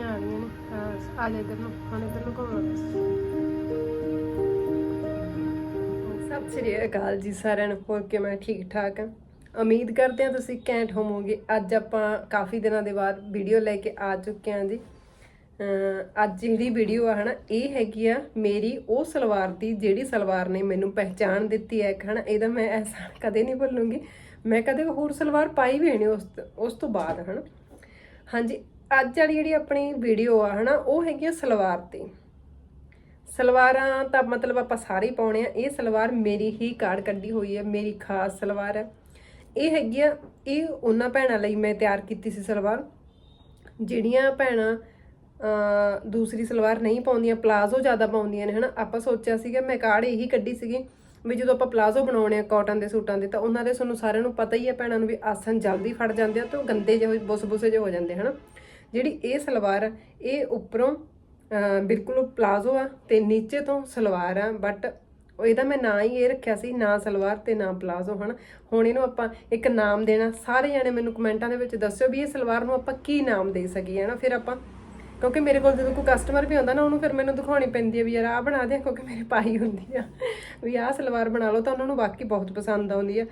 ਇਕੱਠੀਆਂ ਆ ਨੇ। ਹਾਂ, ਆ ਜਾ ਇੱਧਰ ਨੂੰ ਹੁਣ ਇੱਧਰ ਨੂੰ ਘੁੰਮਣਾ ਸਤਿ ਸ੍ਰੀ ਅਕਾਲ ਜੀ ਸਾਰਿਆਂ ਨੂੰ ਹੋਰ ਕਿਵੇਂ ਠੀਕ ਠਾਕ? ਆ ਉਮੀਦ ਕਰਦੇ ਹਾਂ ਤੁਸੀਂ ਕੈਂਟ ਹੋਵੋਗੇ। ਅੱਜ ਆਪਾਂ ਕਾਫੀ ਦਿਨਾਂ ਦੇ ਬਾਅਦ ਵੀਡੀਓ ਲੈ ਕੇ ਆ ਚੁੱਕੇ ਹਾਂ ਜੀ। ਅਹ ਅੱਜ ਜਿਹੜੀ ਵੀਡੀਓ ਆ ਹਨਾ ਇਹ ਹੈਗੀ ਆ ਮੇਰੀ ਉਹ ਸਲਵਾਰ ਦੀ ਜਿਹੜੀ ਸਲਵਾਰ ਨੇ ਮੈਨੂੰ ਪਹਿਚਾਣ ਦਿੱਤੀ ਹੈ ਹਨਾ ਇਹਦਾ ਮੈਂ ਅਹਿਸਾਨ ਕਦੇ ਨਹੀਂ ਭੁੱਲੂੰਗੀ। ਮੈਂ ਕਦੇ ਹੋਰ ਸਲਵਾਰ ਪਾਈ ਵੀ ਨਹੀਂ ਉਸ ਉਸ ਤੋਂ ਬਾਅਦ ਹਨਾ। ਹਾਂਜੀ ਅੱਜ ਵਾਲੀ ਜਿਹੜੀ ਆਪਣੀ ਵੀਡੀਓ ਆ ਹਨਾ, ਉਹ ਹੈਗੀ ਆ ਸਲਵਾਰ ਤੇ। ਸਲਵਾਰਾਂ ਤਾਂ ਮਤਲਬ ਆਪਾਂ ਸਾਰੇ ਪਾਉਣੇ ਆ। ਇਹ ਸਲਵਾਰ ਮੇਰੀ ਹੀ ਕਾਰਡ ਕੱਢੀ ਹੋਈ ਹੈ ਮੇਰੀ ਖਾਸ ਸਲਵਾਰ ਹੈ ਇਹ ਹੈਗੀ ਆ, ਇਹ ਉਹਨਾਂ ਭੈਣਾਂ ਲਈ ਮੈਂ ਤਿਆਰ ਕੀਤੀ ਸੀ ਸਲਵਾਰ। ਜਿਹੜੀਆਂ ਭੈਣਾਂ ਦੂਸਰੀ ਸਲਵਾਰ ਨਹੀਂ ਪਾਉਂਦੀਆਂ, ਪਲਾਜ਼ੋ ਜ਼ਿਆਦਾ ਪਾਉਂਦੀਆਂ ਨੇ, ਹਨਾ। ਆਪਾਂ ਸੋਚਿਆ ਸੀਗਾ, ਮੈਂ ਕਾਰਡ ਇਹੀ ਕੱਢੀ ਸੀਗੀ ਵੀ ਜਦੋਂ ਆਪਾਂ ਪਲਾਜ਼ੋ ਬਣਾਉਣੇ ਆ ਕਾਟਨ ਦੇ ਸੂਟਾਂ ਦੇ, ਤਾਂ ਉਹਨਾਂ ਦੇ ਤੁਹਾਨੂੰ ਸਾਰਿਆਂ ਨੂੰ ਪਤਾ ਹੀ ਹੈ ਭੈਣਾਂ ਨੂੰ ਵੀ ਆਸਨ ਜਲਦੀ ਫੜ ਜਾਂਦੇ ਆ ਤੇ ਉਹ ਗੰਦੇ ਜਿਹੇ ਬੁਸ ਬੁਸੇ ਜਿਹੇ ਹੋ ਜਾਂਦੇ ਹਨਾ। ਜਿਹੜੀ ਇਹ ਸਲਵਾਰ ਇਹ ਉੱਪਰੋਂ ਬਿਲਕੁਲ ਪਲਾਜ਼ੋ ਆ ਤੇ ਨੀਚੇ ਤੋਂ ਸਲਵਾਰ ਆ ਬਟ ਇਹਦਾ ਮੈਂ ਨਾਂ ਹੀ ਇਹ ਰੱਖਿਆ ਸੀ, ਨਾ ਸਲਵਾਰ ਤੇ ਨਾ ਪਲਾਜ਼ੋ, ਹਨ? ਹੁਣ ਇਹਨੂੰ ਆਪਾਂ ਇੱਕ ਨਾਮ ਦੇਣਾ। ਸਾਰੇ ਜਣੇ ਮੈਨੂੰ ਕਮੈਂਟਾਂ ਦੇ ਵਿੱਚ ਦੱਸਿਓ ਵੀ ਇਹ ਸਲਵਾਰ ਨੂੰ ਆਪਾਂ ਕੀ ਨਾਮ ਦੇ ਸਕੀਏ ਨਾ ਫਿਰ ਆਪਾਂ, ਕਿਉਂਕਿ ਮੇਰੇ ਕੋਲ ਜਦੋਂ ਕੋਈ ਕਸਟਮਰ ਵੀ ਆਉਂਦਾ ਨਾ, ਉਹਨੂੰ ਫਿਰ ਮੈਨੂੰ ਦਿਖਾਉਣੀ ਪੈਂਦੀ ਹੈ ਵੀ ਯਾਰ ਆਹ ਬਣਾ ਦੇ, ਕਿਉਂਕਿ ਮੇਰੀ ਪਾਈ ਹੁੰਦੀ ਆ। ਵੀ ਆਹ ਸਲਵਾਰ ਬਣਾ ਲਓ ਤਾਂ ਉਹਨਾਂ ਨੂੰ ਵਾਕਈ ਬਹੁਤ ਪਸੰਦ ਆਉਂਦੀ ਆ।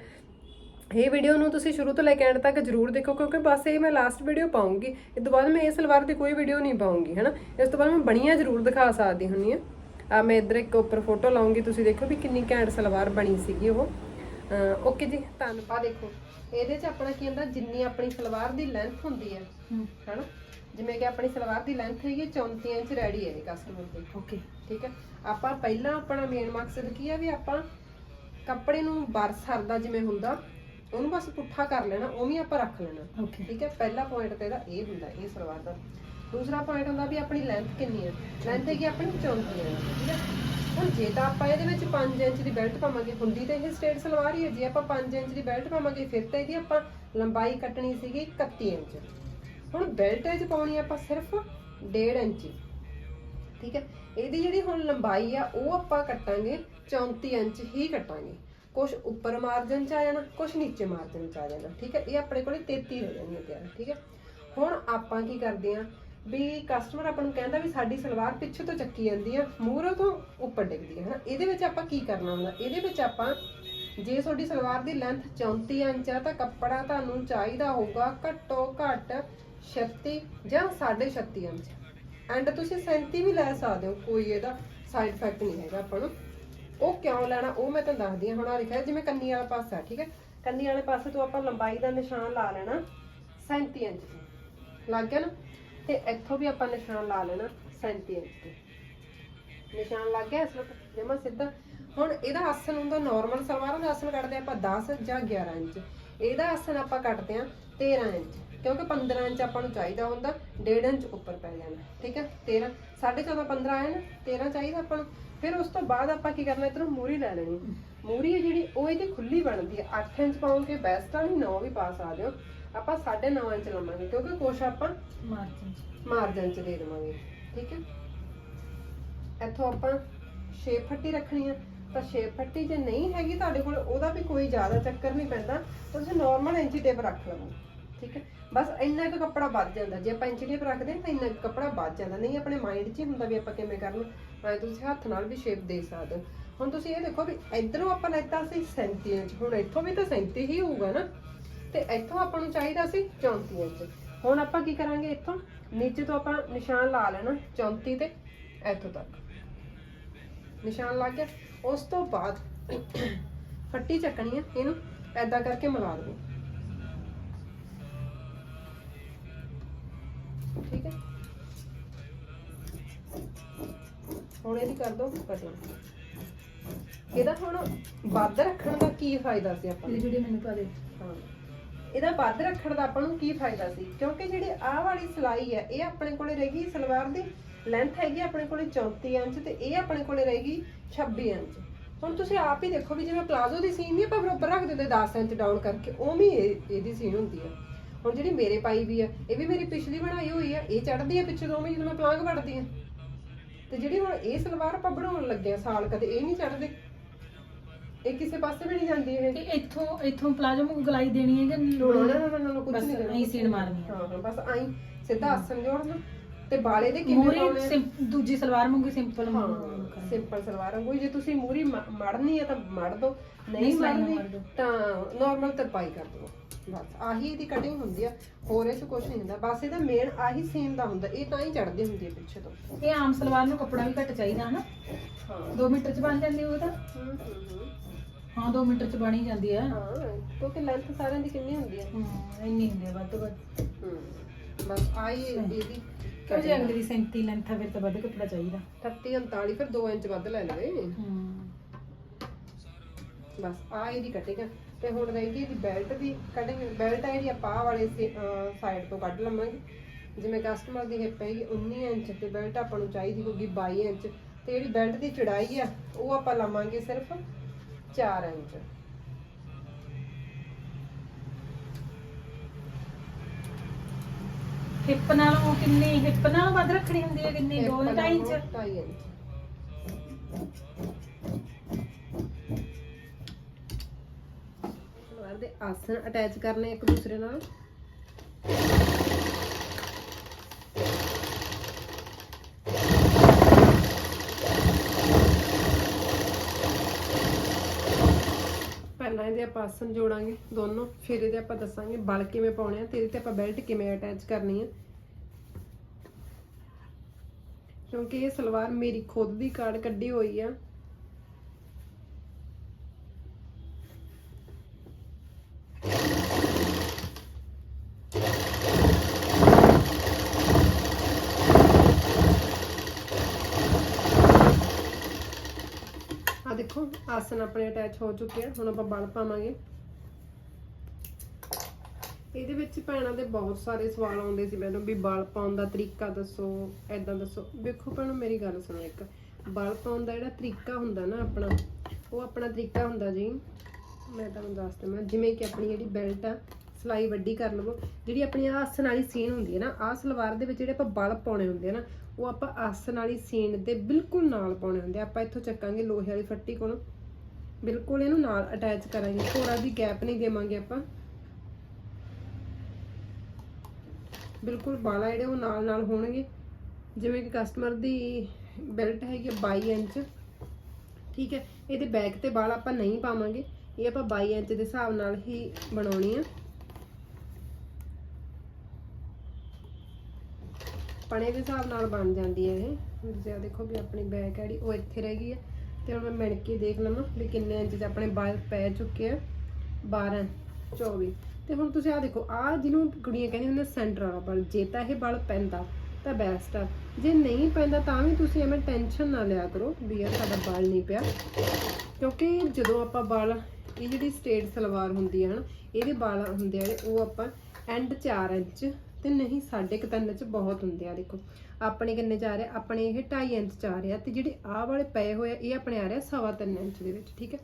ਇਹ ਵੀਡੀਓ ਨੂੰ ਤੁਸੀਂ ਸ਼ੁਰੂ ਤੋਂ ਲੈ ਕੇ ਐਂਡ ਤੱਕ ਜਰੂਰ ਦੇਖੋ ਕਿਉਂਕਿ ਬਸ ਇਹ ਮੈਂ ਲਾਸਟ ਵੀਡੀਓ ਪਾਉਂਗੀ। ਇਸ ਤੋਂ ਬਾਅਦ ਮੈਂ ਇਹ ਸਲਵਾਰ ਦੀ ਕੋਈ ਵੀਡੀਓ ਨਹੀਂ ਪਾਉਂਗੀ ਹਨਾ? ਇਸ ਤੋਂ ਬਾਅਦ ਮੈਂ ਬਣੀਆਂ ਜਰੂਰ ਦਿਖਾ ਸਕਦੀ ਹੁੰਨੀ ਆ ਆ ਮੈਂ ਇੱਧਰ ਇੱਕ ਉੱਪਰ ਫੋਟੋ ਲਾਉਂਗੀ ਤੁਸੀਂ ਦੇਖੋ ਵੀ ਕਿੰਨੀ ਘੈਂਟ ਸਲਵਾਰ ਬਣੀ ਸੀਗੀ ਉਹ। ਓਕੇ ਜੀ ਧੰਨਵਾਦ ਦੇਖੋ। ਇਹਦੇ 'ਚ ਆਪਣਾ ਕੀ ਹੁੰਦਾ ਜਿੰਨੀ ਆਪਣੀ ਸਲਵਾਰ ਦੀ ਲੈਂਥ ਹੁੰਦੀ ਹੈ ਹਨਾ? ਜਿਵੇਂ ਕਿ ਆਪਣੀ ਸਲਵਾਰ ਦੀ ਲੈਂਥ ਹੈਗੀ 34 ਇੰਚ ਰੈਡੀ ਹੈ ਇਹ ਕਸਟਮਰ ਦੀ। ਓਕੇ। ਠੀਕ ਹੈ? ਆਪਾਂ ਪਹਿਲਾਂ ਆਪਣਾ ਮੇਨ ਮਕਸਦ ਕੀ ਹੈ ਵੀ ਆਪਾਂ ਕੱਪੜੇ ਨੂੰ ਬਰਸਰਦਾ ਜਿਵੇਂ ਹੁੰਦਾ ਉਹਨੂੰ ਬਸ ਪੁੱਠਾ ਕਰ ਲੈਣਾ ਉਵੇਂ ਆਪਾਂ ਰੱਖ ਲੈਣਾ। ਠੀਕ ਹੈ? ਪਹਿਲਾ ਪੁਆਇੰਟ ਤੇ ਇਹਦਾ ਇਹ ਹੁੰਦਾ ਇਹ ਸਲਵਾਰ ਦਾ। ਦੂਸਰਾ ਪੁਆਇੰਟ ਹੁੰਦਾ ਵੀ ਆਪਣੀ ਲੈਂਥ ਕਿੰਨੀ ਹੈ? ਲੈਂਥ ਹੈਗੀ ਆਪਣੀ 34 ਹੈ। ਠੀਕ ਹੈ? ਹੁਣ ਜੇ ਤਾਂ ਆਪਾਂ ਇਹਦੇ ਵਿੱਚ 5 ਇੰਚ ਦੀ ਬੈਲਟ ਪਾਵਾਂਗੇ ਹੁੰਦੀ ਤਾਂ ਇਹ ਸਟੇਟ ਸਲਵਾਰ ਹੀ ਹੈ। ਜੇ ਆਪਾਂ 5 ਇੰਚ ਦੀ ਬੈਲਟ ਪਾਵਾਂਗੇ ਫਿਰ ਤਾਂ ਇਹਦੀ ਆਪਾਂ ਲੰਬਾਈ ਕੱਟਣੀ ਸੀਗੀ 31 ਇੰਚ। ਹੁਣ ਬੈਲਟ ਇਹ 'ਚ ਪਾਉਣੀ ਆਪਾਂ ਸਿਰਫ 1.5 ਇੰਚ। ਠੀਕ ਹੈ? ਇਹਦੀ ਜਿਹੜੀ ਹੁਣ ਲੰਬਾਈ ਆ ਉਹ ਆਪਾਂ ਕੱਟਾਂਗੇ 34 ਇੰਚ ਹੀ ਕੱਟਾਂਗੇ। ਕੁਝ ਉੱਪਰ ਮਾਰਜਨ ਚ ਆ ਜਾਣਾ ਕੁਝ ਨੀਚੇ ਮਾਰਜਨ ਚ ਆ ਜਾਣਾ, ਠੀਕ ਹੈ? ਇਹ ਆਪਣੇ ਕੋਲੇ 33 ਹੋ ਜਾਣਗੇ ਤਿਆਰ, ਠੀਕ ਹੈ? ਹੁਣ ਆਪਾਂ ਕੀ ਕਰਦੇ ਆ ਵੀ ਕਸਟਮਰ ਆਪਾਂ ਨੂੰ ਕਹਿੰਦਾ ਵੀ ਸਾਡੀ ਸਲਵਾਰ ਪਿੱਛੇ ਤੋਂ ਚੱਕੀ ਜਾਂਦੀ ਆ, ਮੂਹਰੋਂ ਤੋਂ ਉੱਪਰ ਡਿੱਗਦੀ ਹੈ ਹਨਾ? ਇਹਦੇ ਵਿੱਚ ਆਪਾਂ ਕੀ ਕਰਨਾ ਹੁੰਦਾ? ਇਹਦੇ ਵਿੱਚ ਆਪਾਂ ਜੇ ਤੁਹਾਡੀ ਸਲਵਾਰ ਦੀ ਲੈਂਥ 34 ਇੰਚ ਆ, ਤਾਂ ਕੱਪੜਾ ਤੁਹਾਨੂੰ ਚਾਹੀਦਾ ਹੋਊਗਾ ਘੱਟੋ ਘੱਟ 36 ਜਾਂ 36.5 ਇੰਚ। ਐਂਡ ਤੁਸੀਂ 37 ਵੀ ਲੈ ਸਕਦੇ ਹੋ, ਕੋਈ ਇਹਦਾ ਸਾਈਡ ਇਫੈਕਟ ਨਹੀਂ ਹੈਗਾ ਆਪਾਂ ਨੂੰ। ਉਹ ਕਿਉਂ ਲੈਣਾ? ਉਹ ਮੈਂ ਤੁਹਾਨੂੰ ਦੱਸਦੀ ਹਾਂ ਹੁਣ ਆ ਲਿਖਿਆ ਜਿਵੇਂ ਕੰਨੀ ਵਾਲਾ ਪਾਸਾ, ਠੀਕ ਹੈ? ਕੰਨੀ ਵਾਲੇ ਪਾਸੇ ਤੋਂ ਆਪਾਂ ਲੰਬਾਈ ਦਾ ਨਿਸ਼ਾਨ ਲਾ ਲੈਣਾ 37 ਇੰਚ ਤੇ। ਲੱਗ ਗਿਆ ਨਾ? ਤੇ ਇੱਥੋਂ ਵੀ ਆਪਾਂ ਨਿਸ਼ਾਨ ਲਾ ਲੈਣਾ 37 ਇੰਚ ਤੇ। ਨਿਸ਼ਾਨ ਲੱਗ ਗਿਆ ਇਸ ਵਕਤ, ਜਮਾ ਸਿੱਧਾ। ਹੁਣ ਇਹਦਾ ਆਸਨ ਹੁੰਦਾ ਨਾਰਮਲ ਸਲਵਾਰ ਦਾ ਆਸਨ ਕੱਟਦੇ ਆਪਾਂ 10 ਜਾਂ 11 ਇੰਚ। ਇਹਦਾ ਆਸਨ ਆਪਾਂ ਕੱਟਦੇ ਆ 13 ਇੰਚ। ਕਿਉਂਕਿ 15 ਇੰਚ ਆਪਾਂ ਨੂੰ ਚਾਹੀਦਾ ਹੁੰਦਾ 1.5 ਇੰਚ ਉੱਪਰ ਪੈ ਜਾਣਾ ਠੀਕ ਹੈ? 13 14.5 15 ਆਇਆ ਨਾ 13 ਚਾਹੀਦਾ ਆਪਾਂ ਨੂੰ। ਫਿਰ ਉਸ ਤੋਂ ਬਾਅਦ ਆਪਾਂ ਕੀ ਕਰਨਾ ਇਧਰੋਂ ਮੂਰੀ ਲੈ ਲੈਣੀ। ਮੂਰੀ ਹੈ ਜਿਹੜੀ ਉਹ ਇਹਦੀ ਖੁੱਲੀ ਬਣਦੀ ਹੈ। 8 ਇੰਚ ਪਾਉਂਗੇ ਬੈਸਟ ਆ ਨਹੀਂ 9 ਵੀ ਪਾ ਸਕਦੇ ਹੋ। ਆਪਾਂ 9.5 ਇੰਚ ਲਵਾਂਗੇ ਕਿਉਂਕਿ ਕੁਛ ਆਪਾਂ ਮਾਰਜਨ ਮਾਰਜਨ ਚ ਦੇ ਦੇਵਾਂਗੇ ਠੀਕ ਹੈ? ਇੱਥੋਂ ਆਪਾਂ ਸ਼ੇਪ ਫੱਟੀ ਰੱਖਣੀ ਆ। ਤਾਂ ਸ਼ੇਪ ਫੱਟੀ ਜੇ ਨਹੀਂ ਹੈਗੀ ਤੁਹਾਡੇ ਕੋਲ ਉਹਦਾ ਵੀ ਕੋਈ ਜ਼ਿਆਦਾ ਚੱਕਰ ਨਹੀਂ ਪੈਂਦਾ। ਤੁਸੀਂ ਨਾਰਮਲ ਇੰਚੀ ਟੇਪ ਰੱਖ ਲਵੋ। ਠੀਕ ਹੈ? ਬਸ ਇੰਨਾ ਕੁ ਕੱਪੜਾ ਵੱਧ ਜਾਂਦਾ। ਜੇ ਆਪਾਂ ਇੰਚੀ ਟੇਪ ਰੱਖਦੇ ਹਾਂ ਤਾਂ ਇੰਨਾ ਕੁ ਕੱਪੜਾ ਵੱਧ ਜਾਂਦਾ। ਨਹੀਂ, ਆਪਣੇ ਮਾਈਂਡ 'ਚ ਹੀ ਹੁੰਦਾ ਵੀ ਆਪਾਂ ਕਿਵੇਂ ਕਰਨਾ। ਐ ਤੁਸੀਂ ਹੱਥ ਨਾਲ ਵੀ ਸ਼ੇਪ ਦੇ ਸਕਦੇ ਹੋ। ਹੁਣ ਤੁਸੀਂ ਇਹ ਦੇਖੋ ਵੀ ਇਧਰੋਂ ਆਪਾਂ ਲੈਤਾ ਸੀ 37 ਇੰਚ ਹੁਣ ਇੱਥੋਂ ਵੀ ਤਾਂ 37 ਹੀ ਹੋਊਗਾ ਨਾ। ਤੇ ਇੱਥੋਂ ਆਪਾਂ ਨੂੰ ਚਾਹੀਦਾ ਸੀ 34 ਇੰਚ ਹੁਣ ਆਪਾਂ ਕੀ ਕਰਾਂਗੇ ਇੱਥੋਂ? ਨੀਚੇ ਤੋਂ ਆਪਾਂ ਨਿਸ਼ਾਨ ਲਾ ਲੈਣਾ 34 ਤੇ ਇੱਥੋਂ ਤੱਕ। ਨਿਸ਼ਾਨ ਲੱਗ ਗਿਆ ਉਸ ਤੋਂ ਬਾਅਦ ਫੱਟੀ ਚੱਕਣੀ ਹੈ ਇਹਨੂੰ ਐਦਾਂ ਕਰਕੇ ਮਿਲਾ ਦਿਓ ਠੀਕ ਹੈ। ਹੁਣ ਇਹਦੀ ਕਰ ਦੋ ਕਟਿੰਗ ਇਹਦਾ ਹੁਣ ਵੱਧ ਰੱਖਣ ਦਾ ਕੀ ਫਾਇਦਾ ਸੀ ਆਪਾਂ ਨੂੰ? ਇਹ ਜਿਹੜੀ ਮੈਨੂੰ ਪਾ ਦੇ। ਹਾਂ। ਇਹਦਾ ਵੱਧ ਰੱਖਣ ਦਾ ਆਪਾਂ ਨੂੰ ਕੀ ਫਾਇਦਾ ਸੀ? ਕਿਉਂਕਿ ਜਿਹੜੀ ਆਹ ਵਾਲੀ ਸਲਾਈ ਹੈ ਇਹ ਆਪਣੇ ਕੋਲੇ ਰਹੇਗੀ ਸਲਵਾਰ ਦੀ ਲੈਂਥ ਹੈਗੀ ਆਪਣੇ ਕੋਲੇ 34 ਇੰਚ ਤੇ ਇਹ ਆਪਣੇ ਕੋਲੇ ਰਹੇਗੀ 26 ਇੰਚ। ਹੁਣ ਤੁਸੀਂ ਆਪ ਹੀ ਦੇਖੋ ਵੀ ਜਿਵੇਂ ਪਲਾਜ਼ੋ ਦੀ ਸੀਨ ਨਹੀਂ ਆਪਾਂ ਬਰੋਬਰ ਰੱਖ ਦਿੰਦੇ 10 ਇੰਚ ਡਾਊਨ ਕਰਕੇ ਉਵੇਂ ਇਹਦੀ ਸੀਨ ਹੁੰਦੀ ਹੈ। ਹੁਣ ਜਿਹੜੀ ਮੇਰੇ ਪਾਈ ਵੀ ਹੈ ਇਹ ਵੀ ਮੇਰੀ ਪਿਛਲੀ ਬਣਾਈ ਹੋਈ ਹੈ ਇਹ ਚੜਦੀ ਹੈ ਪਿੱਛੇ ਦੋਵੇਂ ਜਦੋਂ ਮੈਂ ਪਲਾਂਗ ਵੜਦੀ ਹਾਂ ਤੇ ਜਿਹੜੀ ਹੁਣ ਇਹ ਸਲਵਾਰ ਆਪਾਂ ਬਣਾਉਣ ਲੱਗੇ ਆ ਸਾਲ ਕਦੇ ਇਹ ਨਹੀਂ ਚੜਦੇ ਇਹ ਕਿਸੇ ਪਾਸੇ ਵੀ ਨਹੀਂ ਜਾਂਦੀ ਇਹ। ਇਹ ਇੱਥੋਂ ਇੱਥੋਂ ਪਲਾਜ਼ੋ ਨੂੰ ਗਲਾਈ ਦੇਣੀ ਹੈ ਜਾਂ ਲੋੜ ਨਾ ਨਾ ਨਾ ਕੁਝ ਬਸ ਨਹੀਂ ਦੇਣਾ ਐਂ ਸੀਨ ਮਾਰਨੀ ਹੈ ਬਸ ਆਈ ਸਿੱਧਾ ਆਸਨ ਜੋੜਨਾ ਤੇ ਬਾਲੇ ਦੇ ਕਿਵੇਂ ਮੂਰੀ ਪਾਉਣੇ ਆ? ਦੂਜੀ ਸਲਵਾਰ ਮੰਗੀ ਸਿੰਪਲ ਹਾਂ ਸਿੰਪਲ ਸਲਵਾਰ ਵਾਂਗੂ ਜੇ ਤੁਸੀਂ ਮੂਰੀ ਮੜਨੀ ਹੈ ਤਾਂ ਮੜ ਦੋ। ਨਹੀਂ ਮੜਨੀ ਮੜ ਦਿਓ। ਤਾਂ ਨਾਰਮਲ ਤਰਪਾਈ ਕਰ ਦਿਓ ਬਸ ਆਹੀ ਇਹਦੀ ਕਟਿੰਗ ਹੁੰਦੀ ਆ। ਹੋਰ ਇਹ ਚ ਕੁਝ ਨਹੀਂ ਹੁੰਦਾ। ਬਸ ਇਹਦਾ ਮੇਨ ਆਹੀ ਸੇਮ ਦਾ ਹੁੰਦਾ। ਇਹ ਤਾਂ ਹੀ ਚੜਦੀ ਹੁੰਦੀ ਹੈ ਪਿੱਛੇ ਤੋਂ। ਇਹ ਆਮ ਸਲਵਾਰ ਨੂੰ ਕੱਪੜਾ ਵੀ ਘੱਟ ਚਾਹੀਦਾ ਹਨਾ? ਹਾਂ। 2 ਮੀਟਰ ਚ ਬਣ ਜਾਂਦੀ ਉਹ ਤਾਂ? ਹੂੰ ਹੂੰ ਹੂੰ। ਹਾਂ 2 ਮੀਟਰ ਚ ਬਣ ਜਾਂਦੀ ਆ। ਹਾਂ ਕਿਉਂਕਿ ਲੈਂਥ ਸਾਰਿਆਂ ਦੀ ਕਿੰਨੀ ਹੁੰਦੀ ਹੈ ਹਾਂ ਇੰਨੀ ਹੁੰਦੀ ਆ ਵੱਧ ਤੋਂ ਵੱਧ। ਹੂੰ। ਬਸ ਆਹੀ ਇਹਦੀ ਕਿਉਂ ਜੇ ਅਗਲੇ ਦੀ 37 ਲੈਂਥ ਆ ਫਿਰ ਤਾਂ ਵੱਧ ਕੱਪੜਾ ਚਾਹੀਦਾ। 38 39 ਫਿਰ 2 ਇੰਚ ਵੱਧ ਲੈ ਲਵੇ। ਹੂੰ। ਬਸ ਆ ਇਹਦੀ ਕਟਿੰਗ ਆ। ਤੇ ਹੁਣ ਰਹਿ ਗਈ ਇਹਦੀ ਬੈਲਟ ਦੀ ਕਟਿੰਗ ਬੈਲਟ ਹੈ ਜਿਹੜੀ ਆਪਾਂ ਆਹ ਵਾਲੇ ਸਾਈਡ ਤੋਂ ਕੱਢ ਲਵਾਂਗੇ। ਜਿਵੇਂ ਕਸਟਮਰ ਦੀ ਹਿੱਪ ਹੈਗੀ 19 ਇੰਚ ਤੇ ਬੈਲਟ ਆਪਾਂ ਨੂੰ ਚਾਹੀਦੀ ਹੋਊਗੀ 22 ਇੰਚ। ਤੇ ਜਿਹੜੀ ਬੈਲਟ ਦੀ ਚੜਾਈ ਆ ਉਹ ਆਪਾਂ ਲਵਾਂਗੇ ਸਿਰਫ 4 ਇੰਚ। ਹਿੱਪ ਨਾਲੋਂ ਕਿੰਨੀ ਹਿੱਪ ਨਾਲੋਂ ਵੱਧ ਰੱਖਣੀ ਹੁੰਦੀ ਹੈ ਕਿੰਨੀ? 2 Hip 2.5 ਇੰਚ ਸਲਵਾਰ ਦੇ ਆਸਨ ਅਟੈਚ ਕਰਨੇ ਇੱਕ ਦੂਸਰੇ ਨਾਲ। ਪਹਿਲਾਂ ਇਹਦੇ ਆਪਾਂ ਆਸਣ ਜੋੜਾਂਗੇ ਦੋਨੋਂ, ਫਿਰ ਇਹਦੇ ਆਪਾਂ ਦੱਸਾਂਗੇ ਬਲ ਕਿਵੇਂ ਪਾਉਣੇ ਆ ਤੇ ਇਹਦੇ ਤੇ ਆਪਾਂ ਬੈਲਟ ਕਿਵੇਂ ਅਟੈਚ ਕਰਨੀ ਆ। ਕਿਉਂਕਿ ਇਹ ਸਲਵਾਰ ਮੇਰੀ ਖੁਦ ਦੀ ਕਾਰਡ ਕੱਢੀ ਹੋਈ ਆ ਦੇਖੋ ਆਸਨ ਆਪਣੇ ਅਟੈਚ ਹੋ ਚੁੱਕੇ ਆ, ਹੁਣ ਆਪਾਂ ਬਲ ਪਾਵਾਂਗੇ। ਇਹਦੇ ਵਿੱਚ ਭੈਣਾਂ ਦੇ ਬਹੁਤ ਸਾਰੇ ਸਵਾਲ ਆਉਂਦੇ ਸੀ ਮੈਨੂੰ ਵੀ ਬਲ ਪਾਉਣ ਦਾ ਤਰੀਕਾ ਦੱਸੋ ਐਦਾਂ ਦੱਸੋ। ਵੇਖੋ ਭੈਣੋ, ਮੇਰੀ ਗੱਲ ਸੁਣੋ ਇੱਕ। ਬਲ ਪਾਉਣ ਦਾ ਜਿਹੜਾ ਤਰੀਕਾ ਹੁੰਦਾ ਨਾ ਆਪਣਾ, ਉਹ ਆਪਣਾ ਤਰੀਕਾ ਹੁੰਦਾ ਜੀ। ਮੈਂ ਤੁਹਾਨੂੰ ਦੱਸ ਦਵਾਂ, ਜਿਵੇਂ ਕਿ ਆਪਣੀ ਜਿਹੜੀ ਬੈਲਟ ਆ, ਸਲਾਈ ਵੱਡੀ ਕਰ ਲਵੋ। ਜਿਹੜੀ ਆਪਣੀ ਆਹ ਆਸਨ ਵਾਲੀ ਸੀਨ ਹੁੰਦੀ ਹੈ ਨਾ, ਆਹ ਸਲਵਾਰ ਦੇ ਵਿੱਚ ਜਿਹੜੇ ਆਪਾਂ ਬਲ ਪਾਉਣੇ ਹੁੰਦੇ ਆ ਨਾ, ਉਹ ਆਪਾਂ ਆਸਨ ਵਾਲੀ ਸੀਨ ਦੇ ਬਿਲਕੁਲ ਨਾਲ ਪਾਉਣੇ ਹੁੰਦੇ ਆ। ਆਪਾਂ ਇੱਥੋਂ ਚੱਕਾਂਗੇ ਲੋਹੇ ਵਾਲੀ ਫੱਟੀ ਕੋਲੋਂ। ਬਿਲਕੁਲ ਇਹਨੂੰ ਨਾਲ ਅਟੈਚ ਕਰਾਂਗੇ। ਥੋੜਾ ਵੀ ਗੈਪ ਨਹੀਂ ਦੇਵਾਂਗੇ ਆਪਾਂ। ਬਿਲਕੁਲ ਬਾਲਾ ਜਿਹੜੇ ਉਹ ਨਾਲ ਨਾਲ ਹੋਣਗੇ। ਜਿਵੇਂ ਕਿ ਕਸਟਮਰ ਦੀ ਬੈਲਟ ਹੈਗੀ ਆ 22 ਇੰਚ। ਠੀਕ ਹੈ, ਇਹਦੇ ਬੈਕ ਤੇ ਬਾਲ ਆਪਾਂ ਨਹੀਂ ਪਾਵਾਂਗੇ। ਇਹ ਆਪਾਂ 22 ਇੰਚ ਦੇ ਹਿਸਾਬ ਨਾਲ ਹੀ ਬਣਾਉਣੀ ਆ। ਪਣੇ ਦੇ ਹਿਸਾਬ ਨਾਲ ਬਣ ਜਾਂਦੀ ਹੈ ਇਹ। ਤੁਸੀਂ ਆਹ ਦੇਖੋ ਵੀ ਆਪਣੀ ਬੈਕ ਜਿਹੜੀ, ਉਹ ਇੱਥੇ ਰਹਿ ਗਈ ਹੈ ਤੇ ਹੁਣ ਮੈਂ ਮਿਣ ਕੇ ਦੇਖ ਲਵਾਂ ਵੀ ਕਿੰਨੇ ਇੰਚ ਦੇ ਆਪਣੇ ਬਾਲ ਪੈ ਚੁੱਕੇ ਆ। 12 24 ਤੇ ਹੁਣ ਤੁਸੀਂ ਆਹ ਦੇਖੋ, ਆਹ ਜਿਹਨੂੰ ਕੁੜੀਆਂ ਕਹਿੰਦੀਆਂ ਹੁੰਦੀਆਂ ਸੈਂਟਰ ਵਾਲਾ ਬਲ ਜੇ ਤਾਂ ਇਹ ਬਲ ਪੈਂਦਾ, ਤਾਂ ਬੈਸਟ ਆ। ਜੇ ਨਹੀਂ ਪੈਂਦਾ ਤਾਂ ਵੀ ਤੁਸੀਂ ਐਵੇਂ ਟੈਨਸ਼ਨ ਨਾ ਲਿਆ ਕਰੋ ਵੀ ਯਾਰ ਸਾਡਾ ਬਲ ਨਹੀਂ ਪਿਆ। ਕਿਉਂਕਿ ਜਦੋਂ ਆਪਾਂ ਬਲ ਇਹ ਜਿਹੜੀ ਸਟੇਟ ਸਲਵਾਰ ਹੁੰਦੀ ਹੈ ਨਾ, ਇਹਦੇ ਬਾਲ ਹੁੰਦੇ ਆ, ਉਹ ਆਪਾਂ ਐਂਡ 4 ਇੰਚ ਤੇ ਨਹੀਂ, ਸਾਢੇ ਕੁ ਚ ਬਹੁਤ ਹੁੰਦੇ ਆ, ਦੇਖੋ। ਆਪਣੇ ਕਿੰਨੇ ਚ ਆ ਰਿਹਾ, ਆਪਣੇ ਇਹ 2.5 ਇੰਚ ਚ ਆ ਰਿਹਾ ਤੇ ਜਿਹੜੇ ਆਹ ਵਾਲੇ ਪਏ ਹੋਏ ਆ, ਇਹ ਆਪਣੇ ਆ ਰਿਹਾ ਸਵਾ ਤਿੰਨ ਇੰਚ ਦੇ ਵਿੱਚ, ਠੀਕ ਹੈ?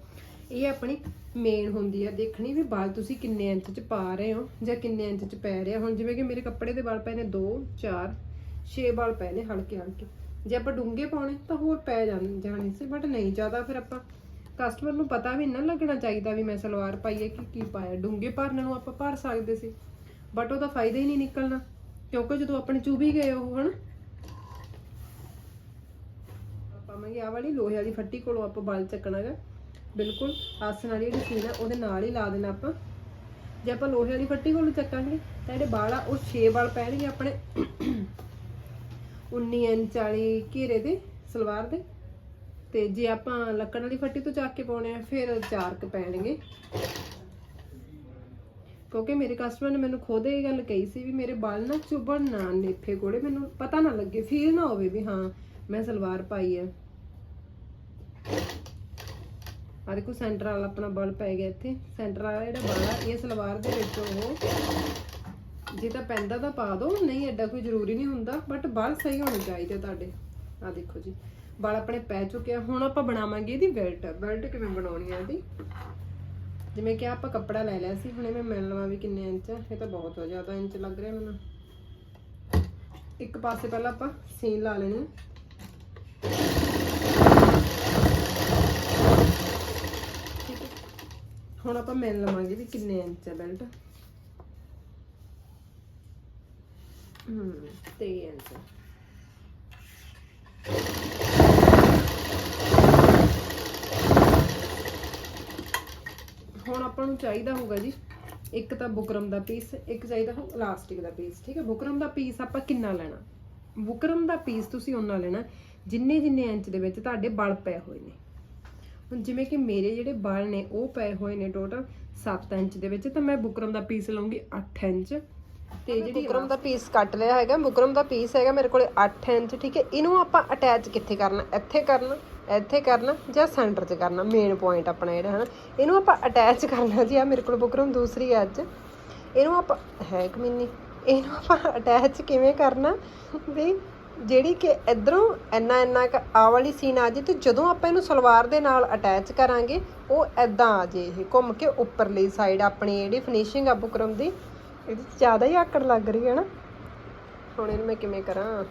ਇਹ ਆਪਣੀ ਮੇਨ ਹੁੰਦੀ ਆ, ਦੇਖਣੀ ਵੀ ਵਾਲ ਤੁਸੀਂ ਕਿੰਨੇ ਇੰਚ ਚ ਪਾ ਰਹੇ ਹੋ ਜਾਂ ਕਿੰਨੇ ਇੰਚ ਚ ਪੈ ਰਿਹਾ। ਹੁਣ ਜਿਵੇਂ ਕਿ ਮੇਰੇ ਕੱਪੜੇ ਦੇ ਵਾਲ ਪਏ ਨੇ 2 4 6 ਵਾਲ ਪਏ ਨੇ ਹਲਕੇ ਹਲਕੇ। ਜੇ ਆਪਾਂ ਡੂੰਘੇ ਪਾਉਣੇ ਤਾਂ ਹੋਰ ਪੈ ਜਾਣੇ ਸੀ ਬਟ ਨਹੀਂ, ਜ਼ਿਆਦਾ ਫਿਰ ਆਪਾਂ ਕਸਟਮਰ ਨੂੰ ਪਤਾ ਵੀ ਨਾ ਲੱਗਣਾ ਚਾਹੀਦਾ ਵੀ ਮੈਂ ਸਲਵਾਰ ਪਾਈ ਹੈ ਕਿ ਕੀ ਪਾਇਆ। ਡੂੰਘੇ ਭਰਨ ਨੂੰ ਆਪਾਂ ਭਰ ਸਕਦੇ ਸੀ ਬਟ ਉਹਦਾ ਫਾਇਦਾ ਹੀ ਨਹੀਂ ਨਿਕਲਣਾ, ਕਿਉਂਕਿ ਜਦੋਂ ਆਪਣੇ ਚੁਭੀ ਗਏ ਉਹ, ਹਨ? ਆਪਾਂ ਆਹ ਵਾਲੀ ਲੋਹੇ ਵਾਲੀ ਫੱਟੀ ਕੋਲੋਂ ਆਪਾਂ ਬਲ ਚੱਕਣਾਗਾ। ਬਿਲਕੁਲ ਆਸਨ ਵਾਲੀ ਜਿਹੜੀ ਸੀਨ ਆ, ਉਹਦੇ ਨਾਲ ਹੀ ਲਾ ਦੇਣਾ ਆਪਾਂ। ਜੇ ਆਪਾਂ ਲੋਹੇ ਵਾਲੀ ਫੱਟੀ ਕੋਲੋਂ ਚੱਕਾਂਗੇ, ਤਾਂ ਜਿਹੜੇ ਵਾਲ ਆ ਉਹ 6 ਵਾਲ ਪੈਣਗੇ ਆਪਣੇ। 19 ਇੰਚ ਵਾਲੀ ਘੇਰੇ ਦੇ, ਸਲਵਾਰ ਦੇ। ਤੇ ਜੇ ਆਪਾਂ ਲੱਕੜ ਵਾਲੀ ਫੱਟੀ ਤੋਂ ਚੱਕ ਕੇ ਪਾਉਣੇ ਆ, ਫਿਰ ਚਾਰ ਕ ਪੈਣਗੇ। ਕਿਉਂਕਿ ਮੇਰੇ ਕਸਟਮਰ ਨੇ ਮੈਨੂੰ ਖੁਦ ਇਹ ਗੱਲ ਕਹੀ ਸੀ ਵੀ ਮੇਰੇ ਬਾਲ ਨਾ ਚੁਭਣ ਨਾ ਨੇਫੇ ਕੋਲੇ ਮੈਨੂੰ ਪਤਾ ਨਾ ਲੱਗੇ ਫੀਲ ਨਾ ਹੋਵੇ ਵੀ ਹਾਂ, ਮੈਂ ਸਲਵਾਰ ਪਾਈ ਹੈ ਆ ਦੇਖੋ ਸੈਂਟਰ ਵਾਲਾ ਆਪਣਾ ਬਲ ਪੈ ਗਿਆ ਇੱਥੇ। ਸੈਂਟਰ ਵਾਲਾ ਜਿਹੜਾ ਬਲ ਆ, ਇਹ ਸਲਵਾਰ ਦੇ ਵਿੱਚ ਉਹ ਜੇ ਤਾਂ ਪੈਂਦਾ ਤਾਂ ਪਾ ਦੋ, ਨਹੀਂ ਐਡਾ ਕੋਈ ਜ਼ਰੂਰੀ ਨਹੀਂ ਹੁੰਦਾ ਬਟ ਬਲ ਸਹੀ ਹੋਣੇ ਚਾਹੀਦੇ ਤੁਹਾਡੇ। ਆ ਦੇਖੋ ਜੀ, ਬਲ ਆਪਣੇ ਪੈ ਚੁੱਕੇ ਆ ਹੁਣ ਆਪਾਂ ਬਣਾਵਾਂਗੇ ਇਹਦੀ ਬੈਲਟ ਬੈਲਟ ਕਿਵੇਂ ਬਣਾਉਣੀ ਆ ਇਹਦੀ? ਜਿਵੇਂ ਕਿ ਆਪਾਂ ਕੱਪੜਾ ਲੈ ਲਿਆ ਸੀ, ਹੁਣੇ ਮੈਂ ਮਿਲ ਲਵਾਂ ਵੀ ਕਿੰਨੇ ਇੰਚ ਆ। ਇਹ ਤਾਂ ਬਹੁਤ ਜ਼ਿਆਦਾ ਇੰਚ ਲੱਗ ਰਿਹਾ ਮੈਨੂੰ। ਇੱਕ ਪਾਸੇ ਪਹਿਲਾਂ ਆਪਾਂ ਸੀਨ ਲਾ ਲੈਣੀ ਆ। ਠੀਕ ਹੈ ਹੁਣ ਆਪਾਂ ਮਿਲ ਲਵਾਂਗੇ ਵੀ ਕਿੰਨੇ ਇੰਚ ਹੈ ਬੈਲਟ। ਹੂੰ 23 ਇੰਚ। ਹੁਣ ਆਪਾਂ ਨੂੰ ਚਾਹੀਦਾ ਹੋਊਗਾ ਜੀ, ਇੱਕ ਤਾਂ ਬੁਕਰਮ ਦਾ ਪੀਸ ਇੱਕ ਚਾਹੀਦਾ ਹੋ ਇਲਾਸਟਿਕ ਦਾ ਪੀਸ ਠੀਕ ਹੈ? ਬੁਕਰਮ ਦਾ ਪੀਸ ਆਪਾਂ ਕਿੰਨਾ ਲੈਣਾ? ਬੁਕਰਮ ਦਾ ਪੀਸ ਤੁਸੀਂ ਉਹਨਾਂ ਲੈਣਾ ਜਿੰਨੇ ਜਿੰਨੇ ਇੰਚ ਦੇ ਵਿੱਚ ਤੁਹਾਡੇ ਬਲ ਪਏ ਹੋਏ ਨੇ। ਹੁਣ ਜਿਵੇਂ ਕਿ ਮੇਰੇ ਜਿਹੜੇ ਬਲ ਨੇ ਉਹ ਪਏ ਹੋਏ ਨੇ ਟੋਟਲ 7 ਇੰਚ ਦੇ ਵਿੱਚ ਤਾਂ ਮੈਂ ਬੁਕਰਮ ਦਾ ਪੀਸ ਲਵਾਂਗੀ 8 ਇੰਚ। ਤੇ ਜਿਹੜੀ ਬੁਕਰਮ ਦਾ ਪੀਸ ਕੱਟ ਲਿਆ ਹੈਗਾ। ਬੁਕਰਮ ਦਾ ਪੀਸ ਹੈਗਾ ਮੇਰੇ ਕੋਲੇ 8 ਇੰਚ ਠੀਕ ਹੈ? ਇਹਨੂੰ ਆਪਾਂ ਅਟੈਚ ਕਿੱਥੇ ਕਰਨਾ? ਇੱਥੇ ਕਰਨਾ ਇੱਥੇ ਕਰਨਾ ਜਾਂ ਸੈਂਟਰ 'ਚ ਕਰਨਾ? ਮੇਨ ਪੁਆਇੰਟ ਆਪਣਾ ਜਿਹੜਾ ਹੈ ਨਾ ਇਹਨੂੰ ਆਪਾਂ ਅਟੈਚ ਕਰਨਾ ਜੀ ਆ ਮੇਰੇ ਕੋਲ ਬੁਕਰਮ ਦੂਸਰੀ ਹੈ ਅੱਜ। ਇਹਨੂੰ ਆਪਾਂ ਹੈ ਕਮੀਨੀ ਇਹਨੂੰ ਆਪਾਂ ਅਟੈਚ ਕਿਵੇਂ ਕਰਨਾ? ਵੀ ਜਿਹੜੀ ਕਿ ਇਧਰੋਂ ਇੰਨਾ ਇੰਨਾ ਕੁ ਵਾਲੀ ਸੀਨ ਆ ਜੇ ਤੇ ਜਦੋਂ ਆਪਾਂ ਇਹਨੂੰ ਸਲਵਾਰ ਦੇ ਨਾਲ ਅਟੈਚ ਕਰਾਂਗੇ, ਉਹ ਐਦਾਂ ਆ ਜੇ ਇਹ ਘੁੰਮ ਕੇ ਉੱਪਰਲੀ ਸਾਈਡ ਆਪਣੀ ਜਿਹੜੀ ਫਿਨਿਸ਼ਿੰਗ ਆ ਬੁਕਰਮ ਦੀ, ਇਹਦੇ ਜ਼ਿਆਦਾ ਹੀ ਆਕੜ ਲੱਗ ਰਹੀ ਹੈ ਨਾ। ਹੁਣ ਇਹਨੂੰ ਮੈਂ ਕਿਵੇਂ ਕਰਾਂ?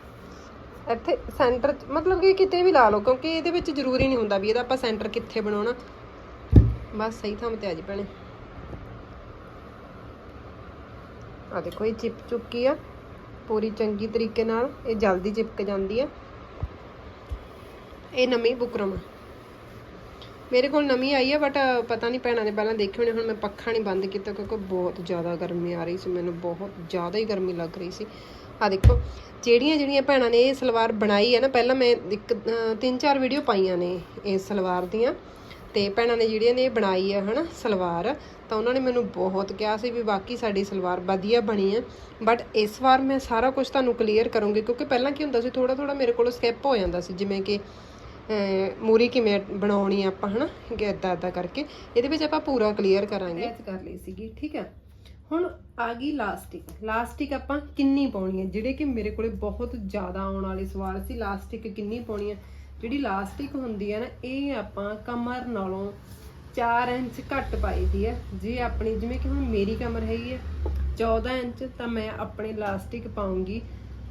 ਇੱਥੇ ਸੈਂਟਰ ਮਤਲਬ ਕਿ ਕਿਤੇ ਵੀ ਲਾ ਲਓ, ਕਿਉਂਕਿ ਇਹਦੇ ਵਿੱਚ ਜ਼ਰੂਰੀ ਨਹੀਂ ਹੁੰਦਾ ਵੀ ਇਹਦਾ ਆਪਾਂ ਸੈਂਟਰ ਕਿੱਥੇ ਬਣਾਉਣਾ। ਬਸ ਸਹੀ ਥਾਂ ਤੇ ਆ ਜੀ ਭੈਣੇ। ਆ ਦੇਖੋ, ਇਹ ਚਿਪ ਚੁੱਕੀ ਆ। ਪੂਰੀ ਚੰਗੀ ਤਰੀਕੇ ਨਾਲ ਇਹ ਜਲਦੀ ਚਿਪਕ ਜਾਂਦੀ ਹੈ। ਇਹ ਨਵੀਂ ਬੁਕਰਮ ਮੇਰੇ ਕੋਲ ਨਵੀਂ ਆਈ ਆ ਬਟ ਪਤਾ ਨਹੀਂ ਭੈਣਾਂ ਨੇ ਪਹਿਲਾਂ ਦੇਖੀ ਹੋਣੀ, ਹੁਣ ਮੈਂ ਪੱਖਾ ਨਹੀਂ ਬੰਦ ਕੀਤਾ ਕਿਉਂਕਿ ਬਹੁਤ ਜ਼ਿਆਦਾ ਗਰਮੀ ਆ ਰਹੀ ਸੀ, ਮੈਨੂੰ ਬਹੁਤ ਜ਼ਿਆਦਾ ਹੀ ਗਰਮੀ ਲੱਗ ਰਹੀ ਸੀ। ਆ ਦੇਖੋ, ਜਿਹੜੀਆਂ ਜਿਹੜੀਆਂ ਭੈਣਾਂ ਨੇ ਇਹ ਸਲਵਾਰ ਬਣਾਈ ਹੈ ਨਾ, ਪਹਿਲਾਂ ਮੈਂ ਇੱਕ ਤਿੰਨ ਚਾਰ ਵੀਡੀਓ ਪਾਈਆਂ ਨੇ ਇਸ ਸਲਵਾਰ ਦੀਆਂ। ਤੇ ਭੈਣਾਂ ਨੇ ਜਿਹੜੀਆਂ ਨੇ ਇਹ ਬਣਾਈ ਹੈ ਹਨਾ, ਸਲਵਾਰ, ਤਾਂ ਉਹਨਾਂ ਨੇ ਮੈਨੂੰ ਬਹੁਤ ਕਿਹਾ ਸੀ ਵੀ ਬਾਕੀ ਸਾਡੀ ਸਲਵਾਰ ਵਧੀਆ ਬਣੀ ਹੈ ਬਟ ਇਸ ਵਾਰ ਮੈਂ ਸਾਰਾ ਕੁਝ ਤੁਹਾਨੂੰ ਕਲੀਅਰ ਕਰੂੰਗੀ, ਕਿਉਂਕਿ ਪਹਿਲਾਂ ਕੀ ਹੁੰਦਾ ਸੀ ਥੋੜਾ ਥੋੜਾ ਮੇਰੇ ਕੋਲ ਸਕਿਪ ਹੋ ਜਾਂਦਾ ਸੀ, ਜਿਵੇਂ ਕਿ ਮੂਰੀ ਕਿਵੇਂ ਬਣਾਉਣੀ ਆ ਆਪਾਂ, ਹਨਾ ਕਿ ਇਦਾਂ ਇਦਾਂ ਕਰਕੇ। ਇਹਦੇ ਵਿੱਚ ਆਪਾਂ ਪੂਰਾ ਕਲੀਅਰ ਕਰਾਂਗੇ। ਅਟੈਚ ਕਰ ਲਈ ਸੀਗੀ, ਠੀਕ ਹੈ ਹੁਣ ਆ ਗਈ ਲਾਸਟਿਕ। ਲਾਸਟਿਕ ਆਪਾਂ ਕਿੰਨੀ ਪਾਉਣੀ ਹੈ ਜਿਹੜੇ ਕਿ ਮੇਰੇ ਕੋਲੇ ਬਹੁਤ ਜ਼ਿਆਦਾ ਆਉਣ ਵਾਲੇ ਸਵਾਲ ਸੀ, ਲਾਸਟਿਕ ਕਿੰਨੀ ਪਾਉਣੀ ਹੈ ਜਿਹੜੀ ਲਾਸਟਿਕ ਹੁੰਦੀ ਹੈ ਨਾ, ਇਹ ਆਪਾਂ ਕਮਰ ਨਾਲੋਂ 4 ਇੰਚ ਘੱਟ ਪਾਈਦੀ ਹੈ। ਜੇ ਆਪਣੀ, ਜਿਵੇਂ ਕਿ ਹੁਣ ਮੇਰੀ ਕਮਰ ਹੈਗੀ ਹੈ 14 ਇੰਚ, ਤਾਂ ਮੈਂ ਆਪਣੇ ਲਾਸਟਿਕ ਪਾਉਂਗੀ।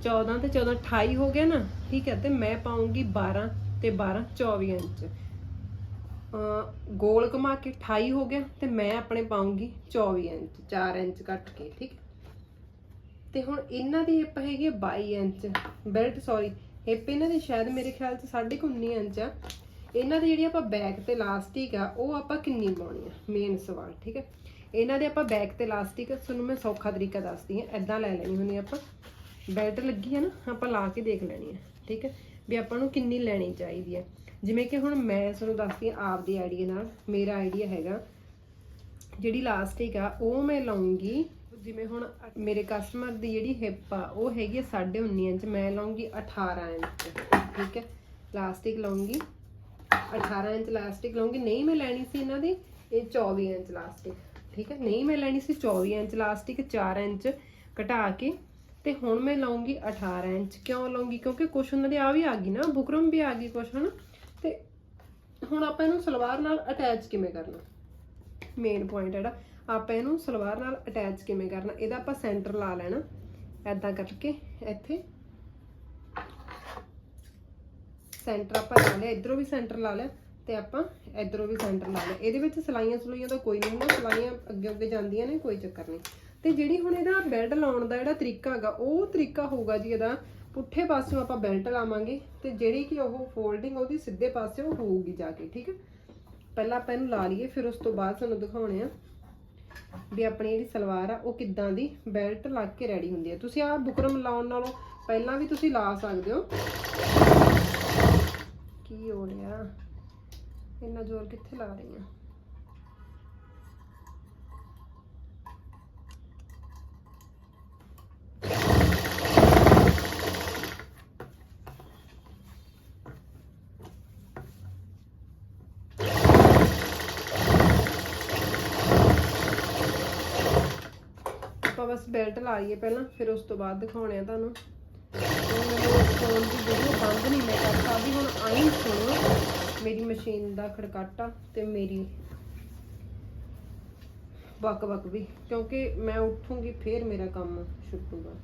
14 ਤੇ 14 28 ਹੋ ਗਿਆ ਨਾ, ਠੀਕ ਹੈ, ਤੇ ਮੈਂ ਪਾਉਂਗੀ 12 ਤੇ 12 24 ਇੰਚ। ਅਹ ਗੋਲ ਘੁਮਾ ਕੇ 28 ਹੋ ਗਿਆ, ਤੇ ਮੈਂ ਆਪਣੇ ਪਾਉਂਗੀ 24 ਇੰਚ 4 ਇੰਚ ਕੱਟ ਕੇ, ਠੀਕ ਤੇ ਹੁਣ ਇਹਨਾਂ ਦੀ ਹਿੱਪ ਹੈਗੀ ਹੈ 22 ਇੰਚ, ਬੈਲਟ ਸੌਰੀ ਹਿੱਪ ਇਹਨਾਂ ਦੀ ਸ਼ਾਇਦ ਮੇਰੇ ਖਿਆਲ ਚ 19.5 ਇੰਚ ਆ। ਇਹਨਾਂ ਦੀ ਜਿਹੜੀ ਆਪਾਂ ਬੈਕ ਤੇ ਲਾਸਟਿਕ ਆ, ਉਹ ਆਪਾਂ ਕਿੰਨੀ ਪਾਉਣੀ ਆ? ਮੇਨ ਸਵਾਲ, ਠੀਕ ਹੈ? ਇਹਨਾਂ ਦੇ ਆਪਾਂ ਬੈਕ ਤੇ ਲਾਸਟਿਕ ਤੁਹਾਨੂੰ ਮੈਂ ਸੌਖਾ ਤਰੀਕਾ ਦੱਸਦੀ ਹਾਂ ਐਦਾਂ ਲੈ ਲੈਣੀ ਹੁੰਦੀ ਆਪਾਂ। ਬੈਲਟ ਲੱਗੀ ਆ ਨਾ, ਆਪਾਂ ਲਾ ਕੇ ਦੇਖ ਲੈਣੀ ਆ, ਠੀਕ ਹੈ? ਵੀ ਆਪਾਂ ਨੂੰ ਕਿੰਨੀ ਲੈਣੀ ਚਾਹੀਦੀ ਹੈ ਜਿਵੇਂ ਕਿ ਹੁਣ ਮੈਂ ਤੁਹਾਨੂੰ ਦੱਸਦੀ ਹਾਂ ਆਪ ਦੀ ਆਈਡੀਆ ਨਾਲ, ਮੇਰਾ ਆਈਡੀਆ ਹੈਗਾ, ਜਿਹੜੀ ਲਾਸਟਿਕ ਆ, ਉਹ ਮੈਂ ਲਾਉਂਗੀ ਜਿਵੇਂ ਹੁਣ ਮੇਰੇ ਕਸਟਮਰ ਦੀ ਜਿਹੜੀ ਹਿੱਪ ਆ, ਉਹ ਹੈਗੀ ਆ 19.5 ਇੰਚ, ਮੈਂ ਲਾਉਂਗੀ 18 ਇੰਚ ਠੀਕ ਹੈ? ਲਾਸਟਿਕ ਲਾਉਂਗੀ 18 ਇੰਚ ਲਾਸਟਿਕ ਲਾਉਂਗੀ, ਨਹੀਂ ਮੈਂ ਲੈਣੀ ਸੀ ਇਹਨਾਂ ਦੀ, ਇਹ 24 ਇੰਚ ਲਾਸਟਿਕ ਠੀਕ ਹੈ? ਨਹੀਂ ਮੈਂ ਲੈਣੀ ਸੀ 24 ਇੰਚ ਲਾਸਟਿਕ 4 ਇੰਚ ਘਟਾ ਕੇ, ਤੇ ਹੁਣ ਮੈਂ ਲਾਉਂਗੀ 18 ਇੰਚ, ਕਿਉਂ ਲਾਉਂਗੀ? ਕਿਉਂਕਿ ਕੁਛ ਉਹਨਾਂ ਦੀ ਆ ਵੀ ਆ ਗਈ ਨਾ, ਬੁਕਰਮ ਵੀ ਆ ਗਈ ਕੁਛ, ਹਨਾ? ਤੇ ਹੁਣ ਆਪਾਂ ਇਹਨੂੰ ਸਲਵਾਰ ਨਾਲ ਅਟੈਚ ਕਿਵੇਂ ਕਰਨਾ? ਮੇਨ ਪੁਆਇੰਟ ਜਿਹੜਾ। ਆਪਾਂ ਇਹਨੂੰ ਸਲਵਾਰ ਨਾਲ ਅਟੈਚ ਕਿਵੇਂ ਕਰਨਾ, ਇਹਦਾ ਆਪਾਂ ਸੈਂਟਰ ਲਾ ਲੈਣਾ। ਐਦਾਂ ਕਰਕੇ ਇੱਥੇ ਸੈਂਟਰ ਆਪਾਂ ਲਾ ਲਿਆ, ਇਧਰੋਂ ਵੀ ਸੈਂਟਰ ਲਾ ਲਿਆ ਤੇ ਆਪਾਂ ਇਧਰੋਂ ਵੀ ਸੈਂਟਰ ਲਾ ਲਿਆ। ਇਹਦੇ ਵਿੱਚ ਸਲਾਈਆਂ ਸਲੂਈਆਂ ਤਾਂ ਕੋਈ ਨਹੀਂ ਹੁੰਦਾ ਸਲਾਈਆਂ ਅੱਗੇ ਅੱਗੇ ਜਾਂਦੀਆਂ ਨੇ, ਕੋਈ ਚੱਕਰ ਨਹੀਂ। ਤੇ ਜਿਹੜੀ ਹੁਣ ਇਹਦਾ ਬੈਲਟ ਲਾਉਣ ਦਾ ਜਿਹੜਾ ਤਰੀਕਾ ਹੈਗਾ, ਉਹ ਤਰੀਕਾ ਹੋਊਗਾ ਜੀ ਇਹਦਾ, ਪੁੱਠੇ ਪਾਸਿਓਂ ਆਪਾਂ ਬੈਲਟ ਲਾਵਾਂਗੇ ਤੇ ਜਿਹੜੀ ਕਿ ਉਹ ਫੋਲਡਿੰਗ ਉਹਦੀ ਸਿੱਧੇ ਪਾਸਿਓਂ ਹੋਊਗੀ ਜਾ ਕੇ, ਠੀਕ ਹੈ? ਪਹਿਲਾਂ ਆਪਾਂ ਇਹਨੂੰ ਲਾ ਲਈਏ, ਫਿਰ ਉਸ ਤੋਂ ਬਾਅਦ ਤੁਹਾਨੂੰ ਦਿਖਾਉਣੇ ਆ। ਵੀ ਆਪਣੀ ਜਿਹੜੀ ਸਲਵਾਰ ਆ, ਉਹ ਕਿੱਦਾਂ ਦੀ ਬੈਲਟ ਲੱਗ ਕੇ ਰੈਡੀ ਹੁੰਦੀ ਹੈ ਤੁਸੀਂ ਆ ਬੁਕਰਮ ਲਾਉਣ ਨਾਲੋਂ ਪਹਿਲਾਂ ਵੀ ਤੁਸੀਂ ਲਾ ਸਕਦੇ ਹੋ। ਕੀ ਹੋ ਰਿਹਾ? ਇੰਨਾ ਜ਼ੋਰ ਕਿੱਥੇ ਲਾ ਰਹੀ ਆ? ਬਸ ਬੈਲਟ ਲਾ ਲਈਏ ਪਹਿਲਾਂ, ਫਿਰ ਉਸ ਤੋਂ ਬਾਅਦ ਦਿਖਾਉਣੇ ਆ ਤੁਹਾਨੂੰ। ਫੋਨ ਦੀ ਵੀਡੀਓ ਬੰਦ ਨਹੀਂ ਮੈਂ ਕਰ ਸਕਦੀ ਹੁਣ ਆਈ ਸੁਣੋ ਮੇਰੀ ਮਸ਼ੀਨ ਦਾ ਖੜਕਾਟਾ ਤੇ ਮੇਰੀ ਬਕ ਬਕ ਵੀ, ਕਿਉਂਕਿ ਮੈਂ ਉੱਠੂੰਗੀ ਫੇਰ ਮੇਰਾ ਕੰਮ ਛੁੱਟੂਗਾ।